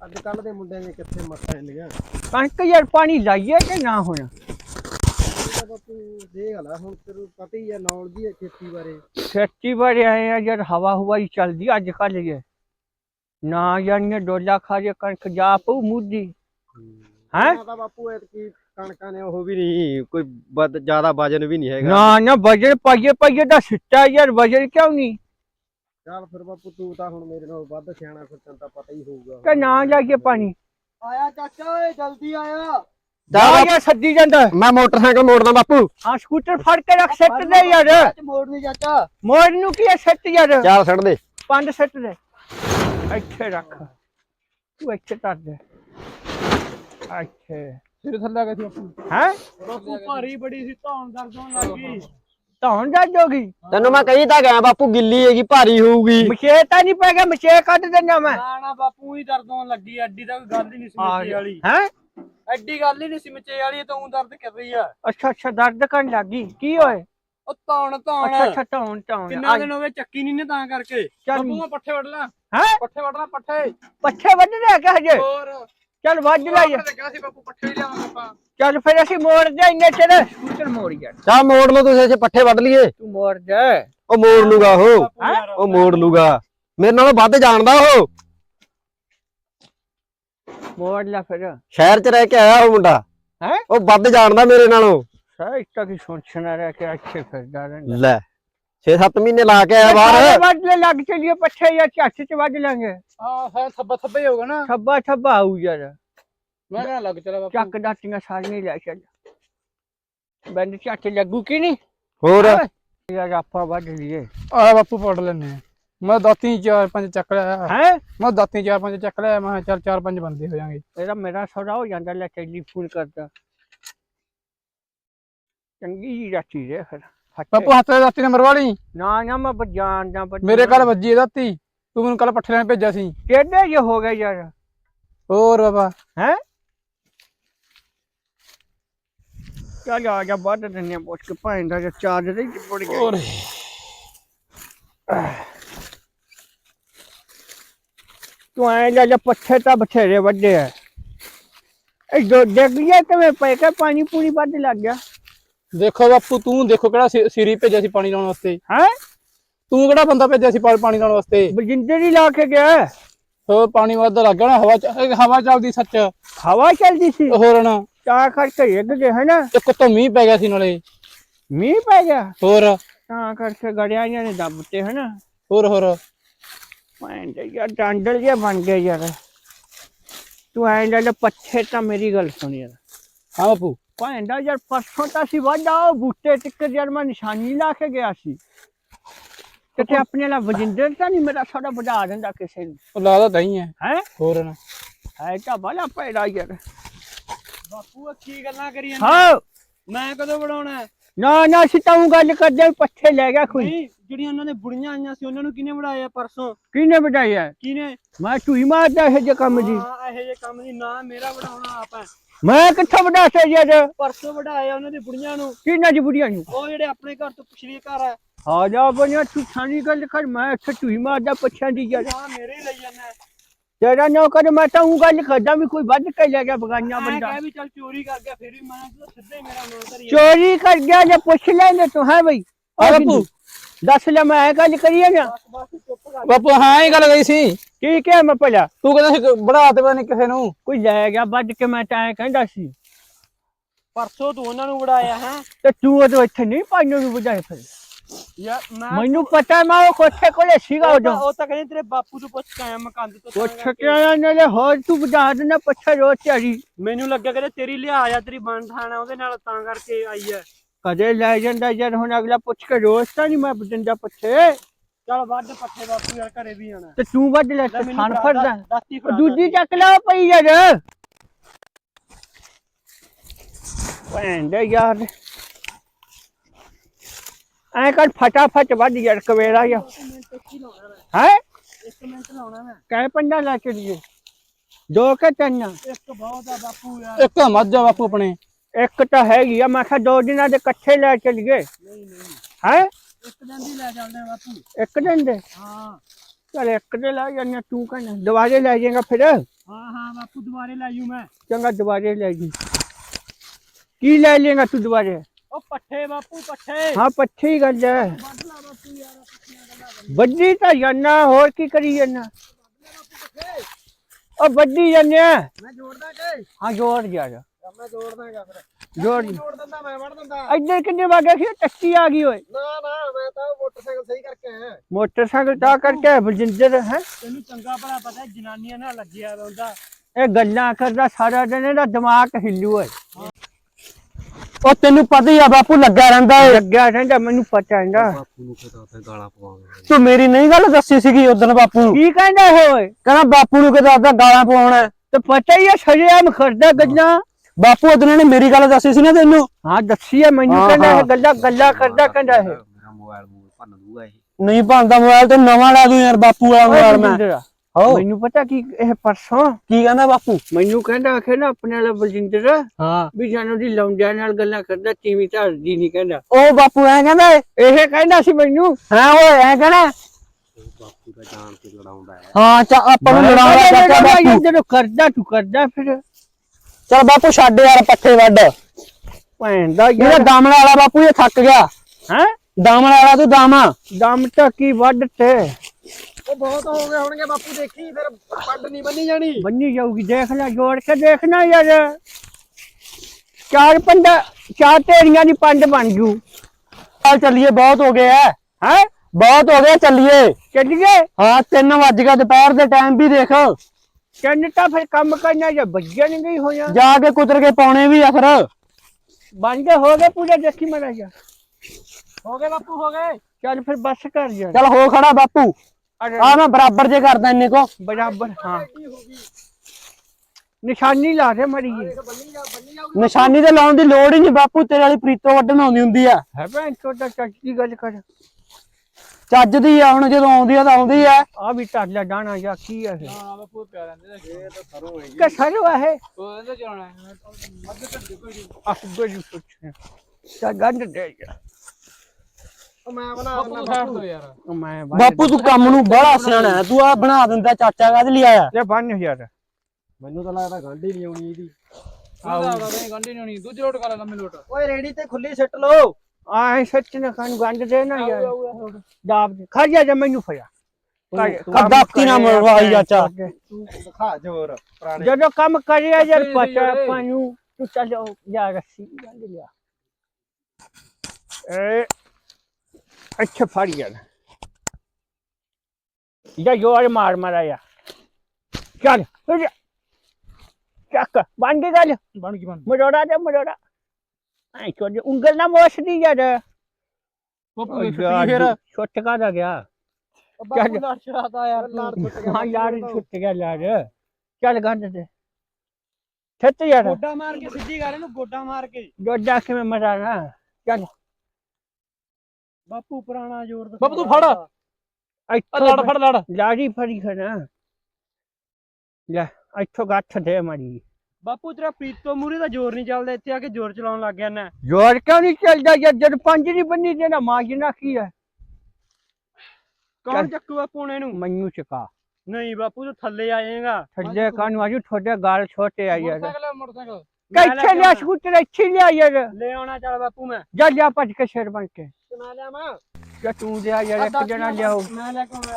ਅੱਜ ਕੱਲ ਦੇ ਮੁੰਡਿਆਂ ਦੇ ਕਿੱਥੇ ਮੱਤਾਂ ਇੰਨੀਆਂ? ਕਣਕ ਯਾਰ ਪਾਣੀ ਲਾਈਏ ਕਿ ਨਾ ਹੁਣ? ਇਹਦਾ ਬਾਪੂ ਦੇਖ ਲੈ ਹੁਣ ਤੈਨੂੰ ਪਤਾ ਹੀ ਹੈ ਨੌਲ ਦੀ ਹੈ ਖੇਤੀ ਬਾਰੇ। ਖੇਤੀ ਬਾਰੇ ਆਏ ਆ ਯਾਰ ਹਵਾ ਹੁਵਾ ਹੀ ਚੱਲਦੀ ਅੱਜ ਕੱਲ ਇਹ ਨਾ ਡੋਲਾ ਖਾ ਜੇ ਕਣਕ ਜਾ ਪਊ ਮੁੱਦੀ ਹੈਂ। ਨਾ ਤਾਂ ਬਾਪੂ ਐਤਕੀ ਕਣਕਾਂ ਨੇ ਉਹ ਵੀ ਨਹੀਂ ਕੋਈ ਜ਼ਿਆਦਾ ਵਜਨ ਵੀ ਨਹੀਂ ਹੈਗਾ। ਨਾ ਨਾ ਵਜਨ ਪਾਈਏ ਪਾਈਏ ਦਾ ਸਿੱਟਾ ਯਾਰ ਵਜਨ ਕਿਉਂ ਨਹੀਂ ਚੱਲ ਫਿਰ ਬਾਪੂ ਤੂੰ ਤਾਂ ਹੁਣ ਮੇਰੇ ਨਾਲ ਵੱਧ ਸਿਆਣਾ ਫਿਰ ਤੈਨੂੰ ਤਾਂ ਪਤਾ ਹੀ ਹੋਊਗਾ ਕਿ ਨਾ ਜਾਈਏ ਪਾਣੀ। ਆਇਆ ਚਾਚਾ ਓਏ ਜਲਦੀ ਆਇਆ। ਜਾ ਯਾਰ ਸੱਦੀ ਜਾਂਦਾ। ਮੈਂ ਮੋਟਰਸਾਈਕਲ ਮੋੜਦਾ ਬਾਪੂ। ਹਾਂ ਸਕੂਟਰ ਫੜ ਕੇ ਰੱਖ ਸੱਟ ਦੇ ਯਾਰ। ਮੋੜਨੀ ਚਾਚਾ। ਮੋੜ ਨੂੰ ਕੀ ਹੈ ਸੱਟ ਯਾਰ? ਚੱਲ ਛੱਡ ਦੇ। ਪੰਜ ਸੱਟ ਦੇ। ਇੱਥੇ ਰੱਖ। ਤੂੰ ਇੱਥੇ ਧਰ ਦੇ ਇੱਥੇ। ਸਿਰ ਥੱਲੇ ਗਏ ਸੀ ਬਾਪੂ। ਹੈ? ਬਾਪੂ ਭਾਰੀ ਬੜੀ ਸੀ ਧੌਣ ਦਰਦ ਹੋਣ ਲੱਗ ਗਈ। ਧੌਣ ਜਾ ਜੋਗੀ ਤੈਨੂੰ ਮੈਂ ਕਹੀ ਤਾਂ ਗਿਆ ਬਾਪੂ ਗਿੱਲੀ ਹੈਗੀ ਭਾਰੀ ਹੋਊਗੀ। ਮਛੇ ਤਾਂ ਨਹੀਂ ਪੈ ਗਿਆ ਮਛੇ ਕੱਢ ਦਿੰਦਾ ਮੈਂ। ਨਾ ਨਾ ਬਾਪੂ ਹੀ ਦਰਦ ਹੋਣ ਲੱਗੀ ਐਡੀ ਤਾਂ ਕੋਈ ਗੱਲ ਹੀ ਨਹੀਂ ਸੀ ਮਿੱਚੇ ਵਾਲੀ। ਹੈ? ਐਡੀ ਗੱਲ ਹੀ ਨਹੀਂ ਸੀ ਮਿੱਚੇ ਵਾਲੀ ਤਾਂ ਦਰਦ ਕਰ ਰਹੀ ਆ। ਅੱਛਾ ਅੱਛਾ ਦਰਦ ਕਰਨ ਲੱਗੀ ਕੀ ਹੋਏ ਉਹ ਧੌਣ ਧੌਣ ਅੱਛਾ ਅੱਛਾ ਧੌਣ ਧੌਣ ਕਿੰਨਾ ਦਿਨ ਹੋ ਗਏ ਚੱਕੀ ਨਹੀਂ ਨੇ ਤਾਂ ਕਰਕੇ? ਚੱਲ। ਬਾਪੂ ਮੈਂ ਪੱਠੇ ਵੱਢ ਲਾਂ। ਹੈ? ਪੱਠੇ ਵੱਢਣਾ ਪੱਠੇ। ਪੱਠੇ ਵੱਢ ਲਿਆ ਕਿ ਹਜੇ? ਹੋਰ। ਚੱਲ ਵੱਢ ਲੈ ਯਾਰ। ਲੱਗਾ ਸੀ ਬਾਪੂ ਪੱਠੇ ਵੀ ਲਿਆਵਾਂਗੇ ਆਪਾਂ। ਚੱਲ ਫਿਰ ਅਸੀਂ ਮੋੜ ਦੇ ਇੰਨੇ ਚਿਰ। ਸਕੂਟਰ ਮੋੜ ਯਾਰ। ਚੱਲ ਮੋੜ ਲਓ ਤੁਸੀਂ ਇੱਥੇ ਪੱਠੇ ਵੱਢ ਲਈਏ। ਤੂੰ ਮੋੜ ਦੇ ਉਹ ਮੋੜ ਲੂਗਾ ਉਹ। ਉਹ ਮੋੜ ਲੂਗਾ। ਮੇਰੇ ਨਾਲੋਂ ਵੱਧ ਜਾਣਦਾ ਉਹ। ਮੋੜ ਲੈ ਫਿਰ। ਸ਼ਹਿਰ 'ਚ ਰਹਿ ਕੇ ਆਇਆ ਉਹ ਮੁੰਡਾ। ਹੈਂ? ਉਹ ਵੱਧ ਜਾਣਦਾ ਮੇਰੇ ਨਾਲੋਂ। ਸਾਈ ਤੱਕ ਸੋਚਣਾ ਰਹਿ ਕੇ ਅੱਛੇ ਫਿਰਦਾ ਰਹਿੰਦਾ। ਲੈ। 6-7 ਮਹੀਨੇ ਲਾ ਕੇ ਆਇਆ ਬਾਹਰ। ਵੱਢ ਲੈ ਲੱਗ ਚਲੀਏ ਪੱਠੇ ਜਾਂ ਝੱਟ ਚ ਵੱਢ ਲਾਂਗੇ। ਹਾਂ ਹੈ ਥੱਬਾ ਥੱਬਾ ਹੀ ਹੋਗਾ ਨਾ। ਥੱਬਾ ਥੱਬਾ ਆਊ ਯਾਰ। ਮੈਂ ਕਹਿਣਾ ਲੱਗ ਚਲਾ ਬਾਪੂ। ਚੱਕ ਦਾਤੀਆਂ ਸਾਰੀਆਂ ਹੀ ਲੈ ਚੱਲ। ਬੰਦ ਝੱਟ ਲੱਗੂ ਕਿ ਨਹੀਂ? ਹੋਰ? ਯਾਰ ਆਪਾਂ ਵੱਢ ਲਈਏ। ਆ ਬਾਪੂ ਪੜ ਲੈਨੇ ਆ ਮੈਂ ਦਾਤੀ ਚਾਰ ਪੰਜ ਚੱਕ ਲਿਆ। ਹੈ? ਮੈਂ ਦਾਤੀ ਚਾਰ ਪੰਜ ਚੱਕ ਲਿਆ। ਮੈਂ ਕਿਹਾ ਚੱਲ ਚਾਰ ਪੰਜ ਬੰਦੇ ਹੋ ਜਾਣਗੇ। ਇਹਦਾ ਮੇਰਾ ਸੌਦਾ ਹੋ ਜਾਂਦਾ ਲੈ ਟੈਲੀਫੋਨ ਕਰਦਾ। ਚੰਗੀ ਜੀ ਰਾਤੀ ਰੇ ਫਿਰ। ਬਾਪੂ ਹੱਥ ਤੇ ਦਾਤੀ ਨੇ ਮਰਵਾ ਲਈ ਨਾ ਨਾ ਮੈਂ ਬਜਾਨ ਦਾ ਮੇਰੇ ਘਰ ਵੱਜੀ ਇਹ ਦਾਤੀ। ਤੂੰ ਮੈਨੂੰ ਕੱਲ ਪੱਠੇ ਲੈਣ ਭੇਜਿਆ ਸੀ। ਕਿਹੜੇ ਜੇ ਹੋ ਗਿਆ ਯਾਰ? ਹੋਰ ਬਾਬਾ। ਹੈ? ਚੱਲ ਆ ਜਾ ਵੱਢ ਦਿੰਨੇ ਪੁੱਛ ਕੇ। ਭਾਂ ਦਾ ਜੇ ਚਾਰਜ ਦੇ ਪੜ ਗਿਆ। ਹੋਰ। ਤੂੰ ਐ ਲੈ ਜਾ ਪੱਠੇ ਤਾਂ ਬਥੇਰੇ ਵੱਡੇ ਆ। ਇਹ ਦੋ ਡਿੱਗ ਗਿਆ ਕਿਵੇਂ? ਪੈ ਕੇ ਪਾਣੀ ਪੂਣੀ ਵੱਧ ਲੱਗ ਗਿਆ। ਦੇਖੋ ਬਾਪੂ ਤੂੰ ਦੇਖੋ ਕਿਹੜਾ ਸਿ- ਸਿਰੀ ਭੇਜਿਆ ਸੀ ਪਾਣੀ ਲਾਉਣ ਵਾਸਤੇ। ਹੈ? ਤੂੰ ਕਿਹੜਾ ਬੰਦਾ ਭੇਜਿਆ ਸੀ ਪਾ- ਪਾਣੀ ਲਾਉਣ ਵਾਸਤੇ? ਬਜਿੰਦਰ ਹੀ ਲਾ ਕੇ ਗਿਆ। ਹੋਰ ਪਾਣੀ ਵੱਧ ਲੱਗ ਗਿਆ ਨਾ ਹਵਾ ਚ- ਇਹ ਹਵਾ ਚੱਲਦੀ ਸੱਚ। ਹਵਾ ਚੱਲਦੀ ਸੀ। ਹੋਰ ਨਾ। ਤਾਂ ਕਰਕੇ ਡਿੱਗ ਗਏ ਹੈ ਇੱਕ ਤੋਂ ਮੀਂਹ ਪੈ ਗਿਆ ਸੀ ਨਾਲੇ। ਮੀਂਹ ਪੈ ਗਿਆ? ਹੋਰ। ਤਾਂ ਕਰਕੇ ਗੜਿਆਂ ਨੇ ਦੱਬਤੇ ਹੈ ਨਾ ਹੋਰ ਹੋਰ। ਮੈਂ ਤੇ ਯਾਰ ਡਾਂਡਲ ਜਿਹਾ ਬਣ ਗਿਆ ਯਾਰ। ਤੂੰ ਐਂ ਲੈ ਲੈ ਪੱਠੇ ਤਾਂ ਮੇਰੀ ਗੱਲ ਸੁਣ ਯਾਰ। ਹਾਂ ਬਾਪੂ। ਭਾਂਡਾ ਯਾਰ ਪਰਸੋਂ ਤਾਂ ਸੀ ਵਾਢਾ ਉਹ ਬੂਟੇ ਟਿੱਕ ਯਾਰ ਮੈਂ ਨਿਸ਼ਾਨੀ ਲਾ ਕੇ ਗਿਆ ਸੀ। ਕਿਤੇ ਆਪਣੇ ਨਾਲ ਵਜਿੰਦਰ ਤਾਂ ਨਹੀਂ ਮੇਰਾ ਥੋੜਾ ਵਧਾ ਦਿੰਦਾ ਕਿਸੇ ਨੂੰ। ਉਹ ਲੱਗਦਾ ਤਾਂ ਹੀ ਹੈ। ਹੈ? ਹੋਰ ਨਾ। ਹੈ ਤਾਂ ਬੜਾ ਪੈੜਾ ਯਾਰ। ਬਾਪੂ ਕੀ ਗੱਲਾਂ ਕਰੀ ਹਾਂ। ਮੈਂ ਕਦੋਂ ਬਣਾਉਣਾ? ਨਾ ਨਾ ਅਸੀਂ ਤਾਂ ਗੱਲ ਕਰਦੇ ਪੱਠੇ ਲੈ ਗਿਆ ਕੋਈ। ਜਿਹੜੀਆਂ ਉਹਨਾਂ ਦੇ ਬੁੜੀਆਂ ਆਈਆਂ ਸੀ ਉਹਨਾਂ ਨੂੰ ਕਿਹਨੇ ਬਣਾਇਆ ਪਰਸੋਂ? ਕਿਹਨੇ ਵਧਾਇਆ ਕਿਹਨੇ? ਮੈਂ ਟੂਈ ਮਾਰਦਾ ਇਹ ਜੇ ਕੰਮ ਦੀ। ਹਾਂ ਇਹੋ ਜਿਹੇ ਕੰਮ ਦੀ ਨਾ ਮੇਰਾ ਬਣਾਉਣਾ ਆਪ ਹੈ। ਮੈਂ ਕਿੱਥੋਂ ਵਧਾ ਸੇ ਯਾਰ ਪਰਸੋਂ ਵਢਾਇਆ ਉਹਨਾਂ ਦੀ ਬੁੜੀਆਂ ਨੂੰ। ਕਿਹਨਾਂ ਦੀ ਬੁੜੀਆਂ ਨੂੰ? ਉਹ ਜਿਹੜੇ ਆਪਣੇ ਘਰ ਤੋਂ ਪਿਛਲੇ ਘਰ ਹੈ ਆ ਜਾ ਬਨਿਆ ਤੂੰ ਸਾਨੀ ਗੱਲ ਕਰ ਮੈਂ ਇੱਥੇ ਟੂਈ ਮਾਰਦਾ ਪੱਛਾਂ ਦੀ ਯਾਰ ਹਾਂ ਮੇਰੇ ਹੀ ਲਈ ਜਾਂਦਾ ਤੇਰਾ ਨੌਕਰ ਮੈਂ ਤਾਂ ਊਂ ਗੱਲ ਕਰਦਾ ਵੀ ਕੋਈ ਵੱਧ ਕੇ ਲੈ ਗਿਆ ਬਗਾਨਾ ਮੈਂ ਬੰਦਾ। ਕਹਿ ਵੀ ਚੱਲ ਚੋਰੀ ਕਰ ਗਿਆ ਫਿਰ ਵੀ ਮੈਂ ਤਾਂ ਸਿੱਧੇ ਮੇਰਾ ਨਾਂ ਧਰੀ ਚੋਰੀ ਕਰ ਗਿਆ ਜੇ ਪੁੱਛ ਲੈਂਦੇ ਤੂੰ ਹੈ ਬਈ? ਆ ਬਾਪੂ। ਦੱਸ ਲੈ ਮੈਂ ਇਹ ਗੱਲ ਕਰੀਏ ਨਾ ਬਸ ਚੁੱਪ ਕਰ। ਬਾਪੂ ਹਾਂ ਇਹ ਗੱਲ ਗਈ ਸੀ। ਕੀ ਕਿਹਾ ਮੈਂ ਪਹਿਲਾਂ ਤੂੰ ਕਹਿੰਦਾ ਸੀ ਬੜਾ ਤੇ ਨਹੀਂ ਕਿਸੇ ਨੂੰ। ਕੋਈ ਲੈ ਗਿਆ ਵੱਧ ਕੇ ਮੈਂ ਤਾਂ ਐਂ ਕਹਿੰਦਾ ਸੀ। ਪਰਸੋਂ ਤੂੰ ਉਹਨਾਂ ਨੂੰ ਵੜਾਇਆ ਹੈ? ਤੇ ਤੂੰ ਉਹ ਇੱਥੇ ਨਹੀਂ ਪਾਈਆਂ ਨੂੰ ਬੁਝਾਏ ਫਿਰ? ਯਾਰ ਮੈਂ ਮੈਨੂੰ ਪਤਾ ਮੈਂ ਉਹ ਕੋਠੇ ਕੋਲੇ ਸੀਗਾ ਉਹ ਤਾਂ- ਉਹ ਤਾਂ ਕਹਿੰਦੇ ਤੇਰੇ ਬਾਪੂ ਤੋਂ ਪੁੱਛ ਕੇ ਆਇਆ ਮੈਂ ਕੰਧ ਤੋਂ ਤਾਂ ਪੁੱਛ ਕਰਕੇ। ਕੇ ਆਇਆ ਨਾਲੇ ਹੋਰ ਤੂੰ ਬੁਝਾ ਦੇਣਾ ਪੱਛਾ ਰੋਜ਼ ਚਾਰੀ ਮੈਨੂੰ ਲੱਗਿਆ ਕਿ ਤੇਰੀ ਲਿਹਾਜ਼ ਆ ਤੇਰੀ ਬਣ ਥਾਣਾ ਉਹਦੇ ਨਾਲ ਤਾਂ ਕਰਕੇ ਆਈ ਹੈ ਕਦੇ ਲੈ ਜਾਂਦਾ ਜਦ ਹੁਣ ਅਗਲਾ ਪੁੱਛ ਕੇ ਰੋਜ਼ ਤਾਂ ਨਹੀਂ ਮੈਂ ਬਜੰਦਾ ਪੱਛੇ। ਚੱਲ ਵੱਢ ਪੱਠੇ ਬਾਪੂ ਯਾਰ ਘਰੇ ਵੀ ਆਣਾ ਤੇ ਤੂੰ ਵੱਢ ਲੈ ਤੇ ਮੈਨੂੰ ਖਾਣ ਫੜਾ ਫੜਦਾ। ਦੱਸ- ਦੱਸ ਹੀ ਉਹ ਫੜਾ ਦੂਜੀ ਚੱਕ ਲਾ ਉਹ ਪਈ ਯਾਰ ਭੈਣ ਦੇ ਯਾਰ। ਐ ਕਰ ਫਟਾਫਟ ਵੱਢ ਯਾਰ ਕਵੇਰਾ ਯਾ ਹੈ ਇੱਕ ਮਿੰਟ ਲਾਉਣਾ ਮੈਂ। ਕਹਿ ਪੰਡਾ ਲੈ ਚਲੀਏ ਦੋ ਕੇ ਤਿੰਨ? ਇੱਕ ਬਹੁਤ ਆ ਬਾਪੂ ਯਾਰ। ਇੱਕ ਮੱਝ ਆ ਬਾਪੂ ਆਪਣੇ। ਇੱਕ ਤਾਂ ਹੈਗੀ ਆ ਮੈਂ ਕਿਹਾ ਦੋ ਦਿਨਾਂ ਦੇ ਇਕੱਠੇ ਲੈ ਚਲੀਏ ਨਹੀਂ ਨਹੀਂ। ਹੈ? ਇੱਕ ਦਿਨ ਦੀ ਲੈ ਚੱਲਦੇ ਆ ਬਾਪੂ। ਇੱਕ ਦਿਨ ਦੇ? ਹਾਂ। ਚਲ ਇੱਕ ਦੇ ਲੈ ਜਾਂਦੇ ਤੂੰ ਕਹਿੰਦਾ ਦੁਬਾਰੇ ਲੈ ਜਾਏਗਾ ਫਿਰ? ਹਾਂ ਹਾਂ ਬਾਪੂ ਦੁਬਾਰੇ ਲੈ ਜੂ ਮੈਂ। ਚੰਗਾ ਦੁਬਾਰੇ ਲੈ ਜੀ। ਕੀ ਲੈ ਲੇਗਾ ਤੂੰ ਦੁਬਾਰੇ? ਉਹ ਪੱਠੇ ਬਾਪੂ ਪੱਠੇ। ਹਾਂ ਪੱਠੀ ਹੀ ਗੱਲ ਹੈ। ਵੱਡੀ ਤਾਂ ਜਾਨਾ ਹੋਰ ਕੀ ਕਰੀ ਜਾਨਾ? ਉਹ ਵੱਡੀ ਜਾਨਾ ਮੈਂ ਜੋੜਦਾ ਕਿ? ਹਾਂ ਜੋੜ ਜਾ ਜਾ। ਮੈਂ ਜੋੜ ਦਾਂਗਾ ਫਿਰ। ਜੋੜ ਜੋੜ ਦਿੰਦਾ ਮੈਂ ਵੜ ਦਿੰਦਾ। ਇੱਧਰ ਕਿੰਨੇ ਵਾਗੇ ਸੀ ਟੱਕੀ ਆ ਗਈ ਓਏ। ਨਾ ਨਾ ਮੈਂ ਤਾਂ ਉਹ ਮੋਟਰਸਾਈਕਲ ਸਹੀ ਕਰਕੇ ਆਇਆ। ਮੋਟਰਸਾਈਕਲ ਤਾਂ ਕਰਕੇ ਬਲਜਿੰਦਰ ਹੈ? ਤੈਨੂੰ ਚੰਗਾ ਭਲਾ ਪਤਾ ਜਨਾਨੀਆਂ ਨਾਲ ਲੱਗਿਆ ਹੁੰਦਾ ਇਹ ਗੱਲਾਂ ਕਰਦਾ ਸਾਰਾ ਦਿਨ ਇਹਦਾ ਦਿਮਾਗ ਹਿੱਲੂ ਓਏ। ਉਹ ਤੈਨੂੰ ਪਤਾ ਹੀ ਆ ਬਾਪੂ ਲੱਗਾ ਰਹਿੰਦਾ ਲੱਗਿਆ ਰਹਿੰਦਾ ਮੈਨੂੰ ਪਤਾ ਹੈਗਾ। ਬਾਪੂ ਨੂੰ ਪਤਾ ਤੇ ਗਾਲਾਂ ਪਵਾਉਂਦੇ ਤੂੰ ਮੇਰੀ ਨਹੀਂ ਗੱਲ ਦੱਸੀ ਸੀਗੀ ਉਦੋਂ ਬਾਪੂ ਨੂੰ। ਕੀ ਕਹਿੰਦਾ ਇਹ ਓਏ? ਕਹਿੰਦਾ ਬਾਪੂ ਨੂੰ ਕਿਤੇ ਆਦਾ ਗਾਲਾਂ ਪਵਾਉਣਾ। ਤੇ ਪਤਾ ਹੀ ਹੈ ਸ਼ਰਿਆਮ ਖਰਦਾ ਗੱਲਾਂ। ਬਾਪੂ ਉਦੋਂ ਨੇ ਮੇਰੀ ਗੱਲ ਦੱਸੀ ਸੀ ਨਾ ਤੈਨੂੰ। ਹਾਂ ਦੱਸੀ ਹੈ ਮੈਨੂੰ ਹਾਂ, ਕਹਿੰਦਾ ਇਹ ਹਾਂ। ਗੱਲਾਂ ਗੱਲਾਂ ਕਰਦਾ ਕਹਿੰਦਾ ਇਹ। ਮੇਰਾ ਮੋਬਾਈਲ ਮੂਲ ਭੰਨ ਦੂਗਾ ਇਹ। ਨਹੀਂ ਭਾਂਦਾ ਮੋਬਾਈਲ ਤੇ ਨਵਾਂ ਲੈ ਦੂੰ ਯਾਰ ਬਾਪੂ ਵਾਲਾ ਓਏ ਮੋਬਾਈਲ ਮੈਂ। ਬਲਜਿੰਦਰ, ਹੋ ਮੈਨੂੰ ਪਤਾ ਕੀ ਇਹ ਪਰਸੋਂ ਕੀ ਕਹਿੰਦਾ ਬਾਪੂ? ਮੈਨੂੰ ਕਹਿੰਦਾ ਆਖੇ ਨਾ ਆਪਣੇ ਵਾਲਾ ਬਲਜਿੰਦਰ ਹਾਂ। ਵੀ ਜਾਨੋ ਦੀ ਲੌਂਡਿਆਂ ਨਾਲ ਗੱਲਾਂ ਕਰਦਾ ਟੀਵੀ ਧਰਦੀ ਨਹੀਂ ਕਹਿੰਦਾ। ਉਹ ਬਾਪੂ ਐ ਕਹਿੰਦਾ ਇਹ ਕਹਿੰਦਾ ਸੀ ਮੈਨੂੰ। ਹੈ ਓਏ ਐ ਕਹਿੰਦਾ ਬਾਪੂ ਦਾ ਜਾਣ ਕੇ ਲੜਾਉਂਦਾ ਹੈ। ਹਾਂ ਚਾ ਆਪਾਂ ਨੂੰ ਲੜਾਉਣਾ ਚਾਚਾ ਬਾਪੂ। ਜਦੋਂ ਕਰਦਾ ਤੂੰ ਕਰਦਾ ਫਿਰ। ਚਲ ਬਾਪੂ ਛੱਡ ਯਾਰ ਪੱਠੇ ਵੱਢ। ਭੈਣ ਦਾ ਜਿਹੜਾ ਯਾਰ। ਦਾਮਣ ਵਾਲਾ ਬਾਪੂ ਇਹ ਥੱਕ ਗਿਆ। ਹੈ? ਦਾਮਣ ਵਾਲਾ ਤੂੰ ਦਾਮਾ। ਦਮ ਤਾਂ ਕੀ ਵੱਢ ਤੇ। ਉਹ ਬਹੁਤ ਹੋ ਗਏ ਹੋਣਗੇ ਬਾਪੂ ਦੇਖੀ ਫਿਰ ਪੱਡ ਨਹੀਂ ਬੰਨੀ ਜਾਣੀ। ਬੰਨੀ ਜਾਊਗੀ ਦੇਖ ਲੈ ਜੋੜ ਕੇ ਦੇਖਣਾ ਯਾਰ ਚਾਰ ਪੰਡਾ ਚਾਰ ਢੇਰੀਆਂ ਦੀ ਪੰਡ ਬਣ ਜੂ। ਚੱਲ ਚੱਲੀਏ ਬਹੁਤ ਹੋ ਗਿਆ। ਹੈ? ਹੈ ਬਹੁਤ ਹੋ ਗਿਆ ਚੱਲੀਏ। ਚੱਲੀਏ? ਹਾਂ 3 ਵੱਜ ਗਿਆ ਦੁਪਹਿਰ ਦੇ ਟਾਈਮ ਵੀ ਦੇਖ। ਚੰਨ ਤਾਂ ਫਿਰ ਕੰਮ ਕਰਨਾ ਜਾਂ ਵੱਜਣ ਨਹੀਂ ਹੋਇਆ ਜਾ ਕੇ ਕੁਤਰ ਕੇ ਪਾਉਣੇ ਵੀ ਆ ਫਿਰ। ਬਣ ਗਏ ਹੋ ਗਏ ਪੂਰੇ ਦੇਖੀ ਮਰਾ ਜਾ ਹੋ ਗਏ ਬਾਪੂ ਹੋ ਗਏ। ਚੱਲ ਫਿਰ ਬੱਸ ਕਰ ਜਾ। ਚੱਲ ਹੋ ਖੜਾ ਬਾਪੂ। ਆ ਮੈਂ ਬਰਾਬਰ ਜੇ ਕਰਦਾ ਇੰਨੇ ਕੋ। ਬਰਾਬਰ ਹਾਂ। ਨਿਸ਼ਾਨੀ ਲਾ ਦੇ ਮਰੀ ਨਿਸ਼ਾਨੀ ਤੇ ਲਾਉਣ ਦੀ ਲੋੜ ਹੀ ਨਹੀਂ ਬਾਪੂ ਤੇਰੇ ਵਾਲੀ ਪ੍ਰੀਤੋ ਵੱਢਣ ਆਉਂਦੀ ਹੁੰਦੀ ਆ। ਹੈ ਭੈਣ ਛੋਟਾ ਦੀ ਗੱਲ ਕਰ। ਚੱਜ ਦੀ ਆ ਹੁਣ ਜਦੋਂ ਆਉਂਦੀ ਆ ਤਾਂ ਆਉਂਦੀ ਆ। ਆ ਵੀ ਟਾਲਾ ਡਾਣਾ ਜਾਂ ਕੀ ਹੈ ਇਹ? ਹਾਂ ਬਾਪੂ ਪਿਆ ਰਹਿੰਦੇ ਇਹ ਤਾਂ ਸਰੋਂ ਹੋਏਗੀ ਕਿ ਸਰਵਾ ਹੈ ਉਹ ਇਹਦੇ ਜਾਣਾ ਮੱਝ ਘੰਟੇ ਕੋਈ ਅਸਬਰ ਨੂੰ ਪੁੱਛ ਚਾ ਗੰਢ ਦੇ ਬਣਾ ਬਾਪੂ ਤੋਂ ਕੰਮ ਨੂੰ ਬੜਾ ਸਿਆਣਾ ਹੈ। ਤੂੰ ਆ ਬਣਾ ਦਿੰਦਾ ਚਾਚਾ ਕਾਹਦੇ ਲਈ ਆਇਆ? ਲੈ ਯਾਰ। ਮੈਨੂੰ ਤਾਂ ਲੱਗਦਾ ਗੰਢ ਹੀ ਨਹੀਂ ਆਉਣੀ ਇਹਦੀ। ਨਹੀਂ ਗੰਢੀ ਨਹੀਂ ਹੋਣੀ ਦੂਜੀ ਲੋਟ ਕਰ ਲੰਮੀ ਲੋਟ। ਓਏ ਰੇੜੀ ਤੇ ਖੁੱਲੀ ਸਿੱਟ ਲੋ ਆਏ ਸੱਚ ਨਾ ਖਾਨ ਗੰਢ ਦੇ ਨਾ ਯਾਰ। ਦਾਬ ਦੇ। ਖਾ ਜਾ ਜਾ ਮੈਨੂੰ ਫੜਿਆ। ਦਾਤੀ ਨਾ ਮਰਵਾਈ ਚਾਚਾ ਦਿਖਾ ਜ਼ੋਰ ਪੁਰਾਣੇ। ਜਦੋਂ ਕੰਮ ਕਰਿਆ ਯਾਰ ਪਤਾ ਨੂੰ ਤੂੰ ਚੱਲ ਜਾ ਰੱਸੀ ਗੰਢ ਲਿਆ। ਏ ਅੱਛਾ ਫੜ ਯਾਰ। ਜਾ ਜੋਰ ਮਾਰ ਮਾਰਾ ਯਾ ਚੱਲ ਚੱਕ ਬਣ ਗਈ ਗੱਲ ਬਣ ਗਈ ਬਣ ਮਰੋੜਾ ਦੇ ਮਰੋੜਾ। ਐ ਚੋਦੀ ਉਂਗਲ ਨਾ ਮੋਸਦੀ ਯਾਰ ਬਾਪੂ ਦੀ ਛੁੱਟੀ ਫਿਰ। ਛੁੱਟ ਕਾ ਦਾ ਗਿਆ ਬਾਪੂ ਲੜ ਛੜਾਤਾ ਯਾਰ ਹਾਂ ਯਾਰ ਛੁੱਟ ਗਿਆ ਯਾਰ। ਚੱਲ ਗੰਢ ਦੇ ਛੱਤ ਯਾਰ। ਗੋਡਾ ਮਾਰ ਕੇ ਸਿੱਧੀ ਕਰ ਇਹਨੂੰ ਗੋਡਾ ਮਾਰ ਕੇ। ਜੋਡਾ ਕਿਵੇਂ ਮਰਾਣਾ? ਚੱਲ। ਬਾਪੂ ਪੁਰਾਣਾ ਜ਼ੋਰ ਬਾਪੂ ਤੂੰ ਫੜ। ਆ ਇੱਥੋਂ ਲੜ ਫੜ। ਲੜ। ਲਾੜੀ ਫੜੀ ਖਣਾ ਲੈ ਇੱਥੋਂ ਗੱਠ ਦੇ ਮਾਰੀ ਬਾਪੂ ਤੇਰਾ ਪ੍ਰੀਤੋ ਮੂਰੇ ਦਾ ਜ਼ੋਰ ਨਹੀਂ ਚੱਲਦਾ ਇੱਥੇ ਆ ਕੇ ਜ਼ੋਰ ਚਲਾਉਣ ਲੱਗ ਗਿਆ ਨਾ। ਜੋਰ ਕਿਉਂ ਨਹੀਂ ਚੱਲਦਾ? ਯਾਰ ਜਦ ਪੰਜ ਨਹੀਂ ਬੰਨੀ ਤੇ ਨਾ ਮਾਜਣਾ ਕੀ ਹੈ? ਕੌਣ। ਚੱਕੂ ਬਾਪੂ ਨੇ ਇਹਨੂੰ? ਮੈਨੂੰ ਚਕਾ। ਨਹੀਂ ਬਾਪੂ ਤੂੰ ਥੱਲੇ ਆ ਜਾਏਗਾ ਥੱਲੇ ਕਾਨੂੰ ਆਜੂ ਤੁਹਾਡੇ ਗਾਲ ਛੋਟੇ ਆ। ਯਾਰ ਮੋਟਰਸਾਈਕਲ। ਹੈ, ਮੋਟਰਸਾਈਕਲ ਕਿੱਥੇ ਲਿਆ ਸਕੂਟਰ? ਇੱਥੇ ਲਿਆ ਯਾਰ। ਲੈ ਆਉਣਾ ਚੱਲ ਬਾਪੂ ਮੈਂ। ਜਾ ਲਿਆ ਭੱਜ ਕੇ ਸ਼ੇਰ ਬਣ ਕੇ। ਮੈਂ ਲਿਆਵਾਂ? ਜਾਂ ਤੂੰ ਲਿਆ ਯਾਰ ਇੱਕ ਜਣਾ ਲਿਆਓ। ਮੈਂ ਲੈ ਕੇ ਆਉਣਾ।